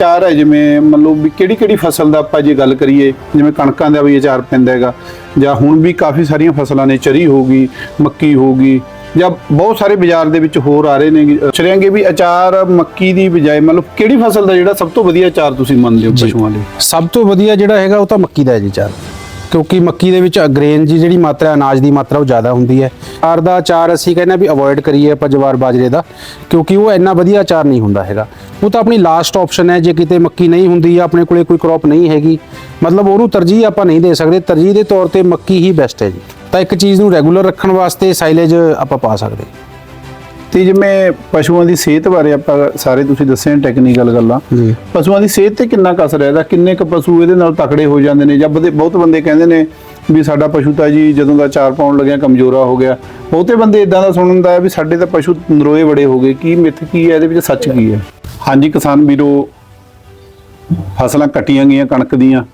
ਅਚਾਰ ਹੈ ਜਿਵੇਂ ਮੰਨ ਲਓ ਵੀ ਕਿਹੜੀ ਕਿਹੜੀ ਫਸਲ ਦਾ ਆਪਾਂ ਜੇ ਗੱਲ ਕਰੀਏ ਜਿਵੇਂ ਕਣਕਾਂ ਦਾ ਵੀ ਅਚਾਰ ਪੈਂਦਾ ਹੈਗਾ ਜਾਂ ਹੁਣ ਵੀ ਕਾਫੀ ਸਾਰੀਆਂ ਫਸਲਾਂ ਨੇ ਚਰੀ ਹੋ ਗਈ ਮੱਕੀ ਹੋ ਗਈ ਜਾਂ ਬਹੁਤ ਸਾਰੇ ਬਾਜ਼ਾਰ ਦੇ ਵਿੱਚ ਹੋਰ ਆ ਰਹੇ ਨੇ ਚਰਿਆਂਗੇ ਵੀ ਅਚਾਰ ਮੱਕੀ ਦੀ ਬਜਾਏ ਮੰਨ ਲਓ ਕਿਹੜੀ ਫਸਲ ਦਾ ਜਿਹੜਾ ਸਭ ਤੋਂ ਵਧੀਆ ਅਚਾਰ ਤੁਸੀਂ ਮੰਨਦੇ ਹੋ ਪਸ਼ੂਆਂ ਲਈ? ਸਭ ਤੋਂ ਵਧੀਆ ਜਿਹੜਾ ਹੈਗਾ ਉਹ ਤਾਂ ਮੱਕੀ ਦਾ ਹੈ ਜੀ ਚਾਰ ਕਿਉਂਕਿ ਮੱਕੀ ਦੇ ਵਿੱਚ ਗ੍ਰੇਨ ਦੀ ਜਿਹੜੀ ਮਾਤਰਾ, ਅਨਾਜ ਦੀ ਮਾਤਰਾ ਉਹ ਜ਼ਿਆਦਾ ਹੁੰਦੀ ਹੈ। ਆਰ ਦਾ ਅਚਾਰ ਅਸੀਂ ਕਹਿੰਦੇ ਹਾਂ ਵੀ ਅਵੋਇਡ ਕਰੀਏ ਆਪਾਂ ਜਵਾਰ ਬਾਜਰੇ ਦਾ, ਕਿਉਂਕਿ ਉਹ ਇੰਨਾ ਵਧੀਆ ਅਚਾਰ ਨਹੀਂ ਹੁੰਦਾ ਹੈਗਾ। ਉਹ ਤਾਂ ਆਪਣੀ ਲਾਸਟ ਆਪਸ਼ਨ ਹੈ, ਜੇ ਕਿਤੇ ਮੱਕੀ ਨਹੀਂ ਹੁੰਦੀ ਜਾਂ ਆਪਣੇ ਕੋਲੇ ਕੋਈ ਕ੍ਰੌਪ ਨਹੀਂ ਹੈਗੀ, ਮਤਲਬ ਉਹਨੂੰ ਤਰਜੀਹ ਆਪਾਂ ਨਹੀਂ ਦੇ ਸਕਦੇ। ਤਰਜੀਹ ਦੇ ਤੌਰ ਤੇ ਮੱਕੀ ਹੀ ਬੈਸਟ ਹੈ ਜੀ। ਤਾਂ ਇੱਕ ਚੀਜ਼ ਨੂੰ ਰੈਗੂਲਰ ਰੱਖਣ ਵਾਸਤੇ ਸਾਈਲੇਜ ਆਪਾਂ ਪਾ ਸਕਦੇ। ਹਾਂ। ਤੇ ਜਿਵੇਂ ਪਸ਼ੂਆਂ ਦੀ ਸਿਹਤ ਬਾਰੇ ਆਪਾਂ ਸਾਰੇ ਤੁਸੀਂ ਦੱਸੇ ਟੈਕਨੀਕਲ ਗੱਲਾਂ। ਪਸ਼ੂਆਂ ਦੀ ਸਿਹਤ ਤੇ ਕਿੰਨਾ ਕੁ ਅਸਰ ਹੈ? ਇਹਦਾ ਕਿੰਨੇ ਕੁ ਪਸ਼ੂ ਇਹਦੇ ਨਾਲ ਤਕੜੇ ਹੋ ਜਾਂਦੇ ਨੇ? ਜਾਂ ਬਹੁਤ ਬੰਦੇ ਕਹਿੰਦੇ ਨੇ ਵੀ ਸਾਡਾ ਪਸ਼ੂ ਤਾਂ ਜੀ ਜਦੋਂ ਦਾ ਚਾਰ ਪਾਉਣ ਲੱਗਿਆ ਕਮਜ਼ੋਰਾ ਹੋ ਗਿਆ। ਬਹੁਤੇ ਬੰਦੇ ਇਦਾਂ ਦਾ ਸੁਣਨ ਦਾ ਹੈ ਵੀ ਸਾਡੇ ਤਾਂ ਪਸ਼ੂ ਨਰੋਏ ਬੜੇ ਹੋ ਗਏ। ਕੀ ਮਿੱਥ ਕੀ ਹੈ? ਇਹਦੇ ਵਿੱਚ ਸੱਚ ਕੀ ਹੈ? ਹਾਂਜੀ ਕਿਸਾਨ ਵੀਰੋ ਫਸਲਾਂ ਕੱਟੀਆਂ ਗਈਆਂ ਕਣਕ ਦੀਆਂ।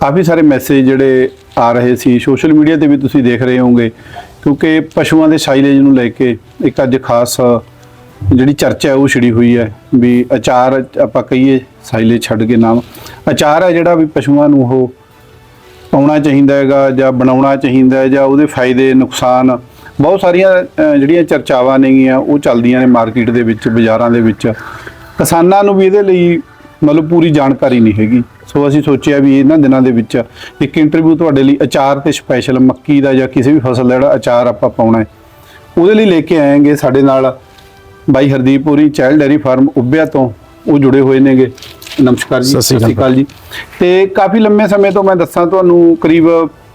ਕਾਫੀ ਸਾਰੇ ਮੈਸੇਜ ਜਿਹੜੇ ਆ ਰਹੇ ਸੀ। ਸੋਸ਼ਲ ਮੀਡੀਆ ਤੇ ਵੀ ਤੁਸੀਂ ਦੇਖ ਰਹੇ ਹੋਵੋਗੇ। ਕਿਉਂਕਿ ਪਸ਼ੂਆਂ ਦੇ ਸਾਈਲੇਜ ਨੂੰ ਲੈ ਕੇ ਇੱਕ ਅੱਜ ਖਾਸ ਜਿਹੜੀ ਚਰਚਾ ਹੈ ਉਹ ਛਿੜੀ ਹੋਈ ਹੈ ਵੀ ਅਚਾਰ ਆਪਾਂ ਕਹੀਏ ਸਾਈਲੇਜ ਛੱਡ ਕੇ ਨਾਮ ਅਚਾਰ ਹੈ ਜਿਹੜਾ ਵੀ ਪਸ਼ੂਆਂ ਨੂੰ ਉਹ ਪਾਉਣਾ ਚਾਹੀਦਾ ਹੈਗਾ ਜਾਂ ਬਣਾਉਣਾ ਚਾਹੀਦਾ ਹੈ ਜਾਂ ਉਹਦੇ ਫਾਇਦੇ, ਨੁਕਸਾਨ ਬਹੁਤ ਸਾਰੀਆਂ ਜਿਹੜੀਆਂ ਚਰਚਾਵਾਂ ਨੇਗੀਆਂ ਉਹ ਚੱਲਦੀਆਂ ਨੇ ਮਾਰਕੀਟ ਦੇ ਵਿੱਚ, ਬਾਜ਼ਾਰਾਂ ਦੇ ਵਿੱਚ। ਕਿਸਾਨਾਂ ਨੂੰ ਵੀ ਇਹਦੇ ਲਈ ਮਤਲਬ ਪੂਰੀ ਜਾਣਕਾਰੀ ਨਹੀਂ ਹੈਗੀ। ਸੋ ਅਸੀਂ ਸੋਚਿਆ ਵੀ ਇਹਨਾਂ ਦਿਨਾਂ ਦੇ ਵਿੱਚ ਇੱਕ ਇੰਟਰਵਿਊ ਤੁਹਾਡੇ ਲਈ ਅਚਾਰ ਤੇ ਸਪੈਸ਼ਲ ਮੱਕੀ ਦਾ ਜਾਂ ਕਿਸੇ ਵੀ ਫਸਲ ਦਾ ਜਿਹੜਾ ਅਚਾਰ ਆਪਾਂ ਪਾਉਣਾ ਹੈ ਉਹਦੇ ਲਈ ਲੈ ਕੇ ਆਏਗੇ ਸਾਡੇ ਨਾਲ ਬਾਈ Hardeep Puri child dairy farm ਉੱਭਿਆ ਤੋਂ ਉਹ ਜੁੜੇ ਹੋਏ ਨੇਗੇ। ਨਮਸਕਾਰ ਜੀ ਸਤਿ ਸ਼੍ਰੀ ਅਕਾਲ। ਜੀ। ਤੇ ਕਾਫੀ ਲੰਮੇ ਸਮੇਂ ਤੋਂ ਮੈਂ ਦੱਸਾਂ ਤੁਹਾਨੂੰ ਕਰੀਬ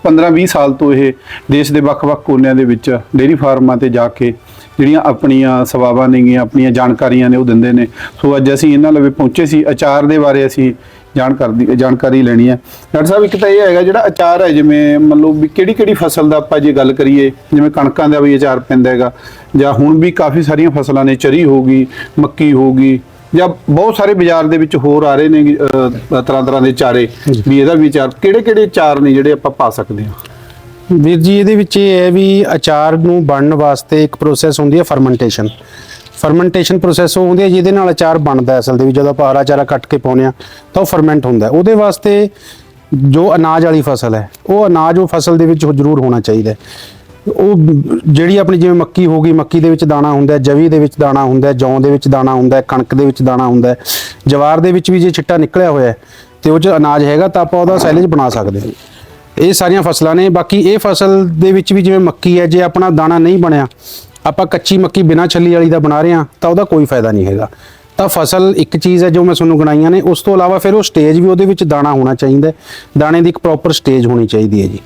15-20 ਸਾਲ ਤੋਂ ਇਹ ਦੇਸ਼ ਦੇ ਵੱਖ-ਵੱਖ ਕੋਨਿਆਂ ਦੇ ਵਿੱਚ ਡੇਅਰੀ ਫਾਰਮਾਂ ਤੇ ਜਾ ਕੇ ਜਿਹੜੀਆਂ ਆਪਣੀਆਂ ਸੇਵਾਵਾਂ ਨੇਗੀਆਂ ਆਪਣੀਆਂ ਜਾਣਕਾਰੀਆਂ ਨੇ ਉਹ ਦਿੰਦੇ ਨੇ। ਸੋ ਅੱਜ ਅਸੀਂ ਇਹਨਾਂ ਲਵੇ ਪਹੁੰਚੇ ਸੀ। ਅਚਾਰ ਦੇ ਬਾਰੇ ਅਸੀਂ ਜਾਣਕਾਰੀ ਜਾਣਕਾਰੀ ਲੈਣੀ ਹੈ। ਡਾਕਟਰ ਸਾਹਿਬ ਇੱਕ ਤਾਂ ਇਹ ਹੈਗਾ ਜਿਹੜਾ ਅਚਾਰ ਹੈ ਜਿਵੇਂ ਮੰਨ ਲਓ ਵੀ ਕਿਹੜੀ ਕਿਹੜੀ ਫਸਲ ਦਾ ਆਪਾਂ ਜੇ ਗੱਲ ਕਰੀਏ ਜਿਵੇਂ ਕਣਕਾਂ ਦਾ ਵੀ ਅਚਾਰ ਪੈਂਦਾ ਹੈਗਾ ਜਾਂ ਹੁਣ ਵੀ ਕਾਫੀ ਸਾਰੀਆਂ ਫਸਲਾਂ ਨੇ ਚਰੀ ਹੋ ਗਈ ਮੱਕੀ ਹੋ ਗਈ ਜਾਂ ਬਹੁਤ ਸਾਰੇ ਬਾਜ਼ਾਰ ਦੇ ਵਿੱਚ ਹੋਰ ਆ ਰਹੇ ਨੇ ਤਰ੍ਹਾਂ ਤਰ੍ਹਾਂ ਦੇ ਚਾਰੇ ਵੀ ਇਹਦਾ ਵੀ ਚਾਰ ਕਿਹੜੇ ਕਿਹੜੇ ਚਾਰ ਨੇ ਜਿਹੜੇ ਆਪਾਂ ਪਾ ਸਕਦੇ ਹਾਂ? ਵੀਰ ਜੀ ਇਹਦੇ ਵਿੱਚ ਇਹ ਹੈ ਵੀ ਅਚਾਰ ਨੂੰ ਬਣਨ ਵਾਸਤੇ ਇੱਕ ਪ੍ਰੋਸੈਸ ਹੁੰਦੀ ਹੈ ਫਰਮੈਂਟੇਸ਼ਨ ਫਰਮੈਂਟੇਸ਼ਨ ਪ੍ਰੋਸੈਸ ਉਹ ਹੁੰਦੀ ਹੈ ਜਿਹਦੇ ਨਾਲ ਅਚਾਰ ਬਣਦਾ ਅਸਲ ਦੇ ਵਿੱਚ, ਜਦੋਂ ਆਪਾਂ ਹਰਾ ਚਾਰਾ ਕੱਟ ਕੇ ਪਾਉਂਦੇ ਆ ਤਾਂ ਉਹ ਫਰਮੈਂਟ ਹੁੰਦਾ ਉਹਦੇ ਵਾਸਤੇ ਜੋ ਅਨਾਜ ਵਾਲੀ ਫਸਲ ਹੈ, ਉਹ ਅਨਾਜ ਉਹ ਫਸਲ ਦੇ ਵਿੱਚ ਜ਼ਰੂਰ ਹੋਣਾ ਚਾਹੀਦਾ ਉਹ ਜਿਹੜੀ ਆਪਣੀ ਜਿਵੇਂ ਮੱਕੀ ਹੋ ਗਈ, ਮੱਕੀ ਦੇ ਵਿੱਚ ਦਾਣਾ ਹੁੰਦਾ ਹੈ, ਜਵੀ ਦੇ ਵਿੱਚ ਦਾਣਾ ਹੁੰਦਾ ਹੈ, ਜੌਂ ਦੇ ਵਿੱਚ ਦਾਣਾ ਹੁੰਦਾ ਹੈ, ਕਣਕ ਦੇ ਵਿੱਚ ਦਾਣਾ ਹੁੰਦਾ ਹੈ, ਜਵਾਰ ਦੇ ਵਿੱਚ ਵੀ ਜੇ ਛਿੱਟਾ ਨਿਕਲਿਆ ਹੋਇਆ ਹੈ ਤੇ ਉਹ 'ਚ ਅਨਾਜ ਹੈਗਾ, ਤਾਂ ਆਪਾਂ ਉਹਦਾ ਸਾਈਲੇਜ ਬਣਾ ਸਕਦੇ ਹਾਂ। ਇਹ ਸਾਰੀਆਂ ਫਸਲਾਂ ਨੇ, ਬਾਕੀ ਇਹ ਫਸਲ ਦੇ ਵਿੱਚ ਵੀ ਜਿਵੇਂ ਮੱਕੀ ਹੈ, ਜੇ ਆਪਣਾ ਦਾਣਾ ਨਹੀਂ ਬਣਿਆ ਆਪਾਂ ਕੱਚੀ ਮੱਕੀ ਬਿਨਾਂ ਛੱਲੀ ਵਾਲੀ ਦਾ ਬਣਾ ਰਹੇ ਹਾਂ ਤਾਂ ਉਹਦਾ ਕੋਈ ਫਾਇਦਾ ਨਹੀਂ ਹੈਗਾ। ਤਾਂ ਫਸਲ ਇੱਕ ਚੀਜ਼ ਹੈ ਜੋ ਮੈਂ ਤੁਹਾਨੂੰ ਗਣਾਈਆਂ ਨੇ ਉਸ ਤੋਂ ਇਲਾਵਾ ਫਿਰ ਉਹ ਸਟੇਜ ਵੀ ਉਹਦੇ ਵਿੱਚ ਦਾਣਾ ਹੋਣਾ ਚਾਹੀਦਾ ਹੈ। ਦਾਣੇ ਦੀ ਇੱਕ ਪ੍ਰੋਪਰ ਸਟੇਜ ਹੋਣੀ ਚਾਹੀਦੀ ਹੈ ਜੀ।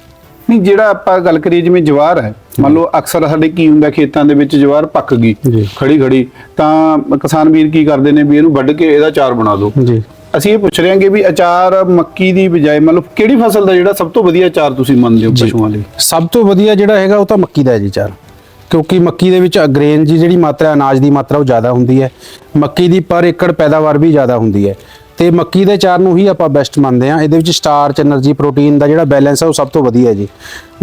ਨਹੀਂ ਜਿਹੜਾ ਆਪਾਂ ਗੱਲ ਕਰੀਏ ਜਿਵੇਂ ਜਵਾਰ ਹੈ ਮੰਨ ਲਓ ਅਕਸਰ ਸਾਡੇ ਕੀ ਹੁੰਦਾ ਖੇਤਾਂ ਦੇ ਵਿੱਚ ਜਵਾਰ ਪੱਕ ਗਈ। ਖੜੀ ਖੜੀ ਤਾਂ ਕਿਸਾਨ ਵੀਰ ਕੀ ਕਰਦੇ ਨੇ ਵੀ ਇਹਨੂੰ ਵੱਢ ਕੇ ਇਹਦਾ ਚਾਰ ਬਣਾ ਦਿਓ। ਜੀ। ਅਸੀਂ ਇਹ ਪੁੱਛ ਰਹੇ ਹਾਂਗੇ ਵੀ ਅਚਾਰ ਮੱਕੀ ਦੀ ਬਜਾਏ ਮਤਲਬ ਕਿਹੜੀ ਫਸਲ ਦਾ ਜਿਹੜਾ ਸਭ ਤੋਂ ਵਧੀਆ ਅਚਾਰ ਤੁਸੀਂ ਮੰਨਦੇ ਹੋ ਪਸ਼ੂਆਂ ਲਈ? ਸਭ ਤੋਂ ਵਧੀਆ ਜਿਹੜਾ ਹੈਗਾ ਉਹ ਤਾਂ ਮੱਕੀ ਦਾ ਹੈ ਜੀ ਚਾਰ ਕਿਉਂਕਿ ਮੱਕੀ ਦੇ ਵਿੱਚ ਅਗਰੇਨ ਦੀ ਜਿਹੜੀ ਮਾਤਰਾ, ਅਨਾਜ ਦੀ ਮਾਤਰਾ ਉਹ ਜ਼ਿਆਦਾ ਹੁੰਦੀ ਹੈ। ਮੱਕੀ ਦੀ ਪਰ ਏਕੜ ਪੈਦਾਵਾਰ ਵੀ ਜ਼ਿਆਦਾ ਹੁੰਦੀ ਹੈ। ਤੇ ਮੱਕੀ ਦੇ ਚਾਰ ਨੂੰ ਹੀ ਆਪਾਂ ਬੈਸਟ ਮੰਨਦੇ ਆ ਇਹਦੇ ਵਿੱਚ ਸਟਾਰਚ એનર્ਜੀ ਪ੍ਰੋਟੀਨ ਦਾ ਜਿਹੜਾ ਬੈਲੈਂਸ ਹੈ ਉਹ ਸਭ ਤੋਂ ਵਧੀਆ ਜੀ।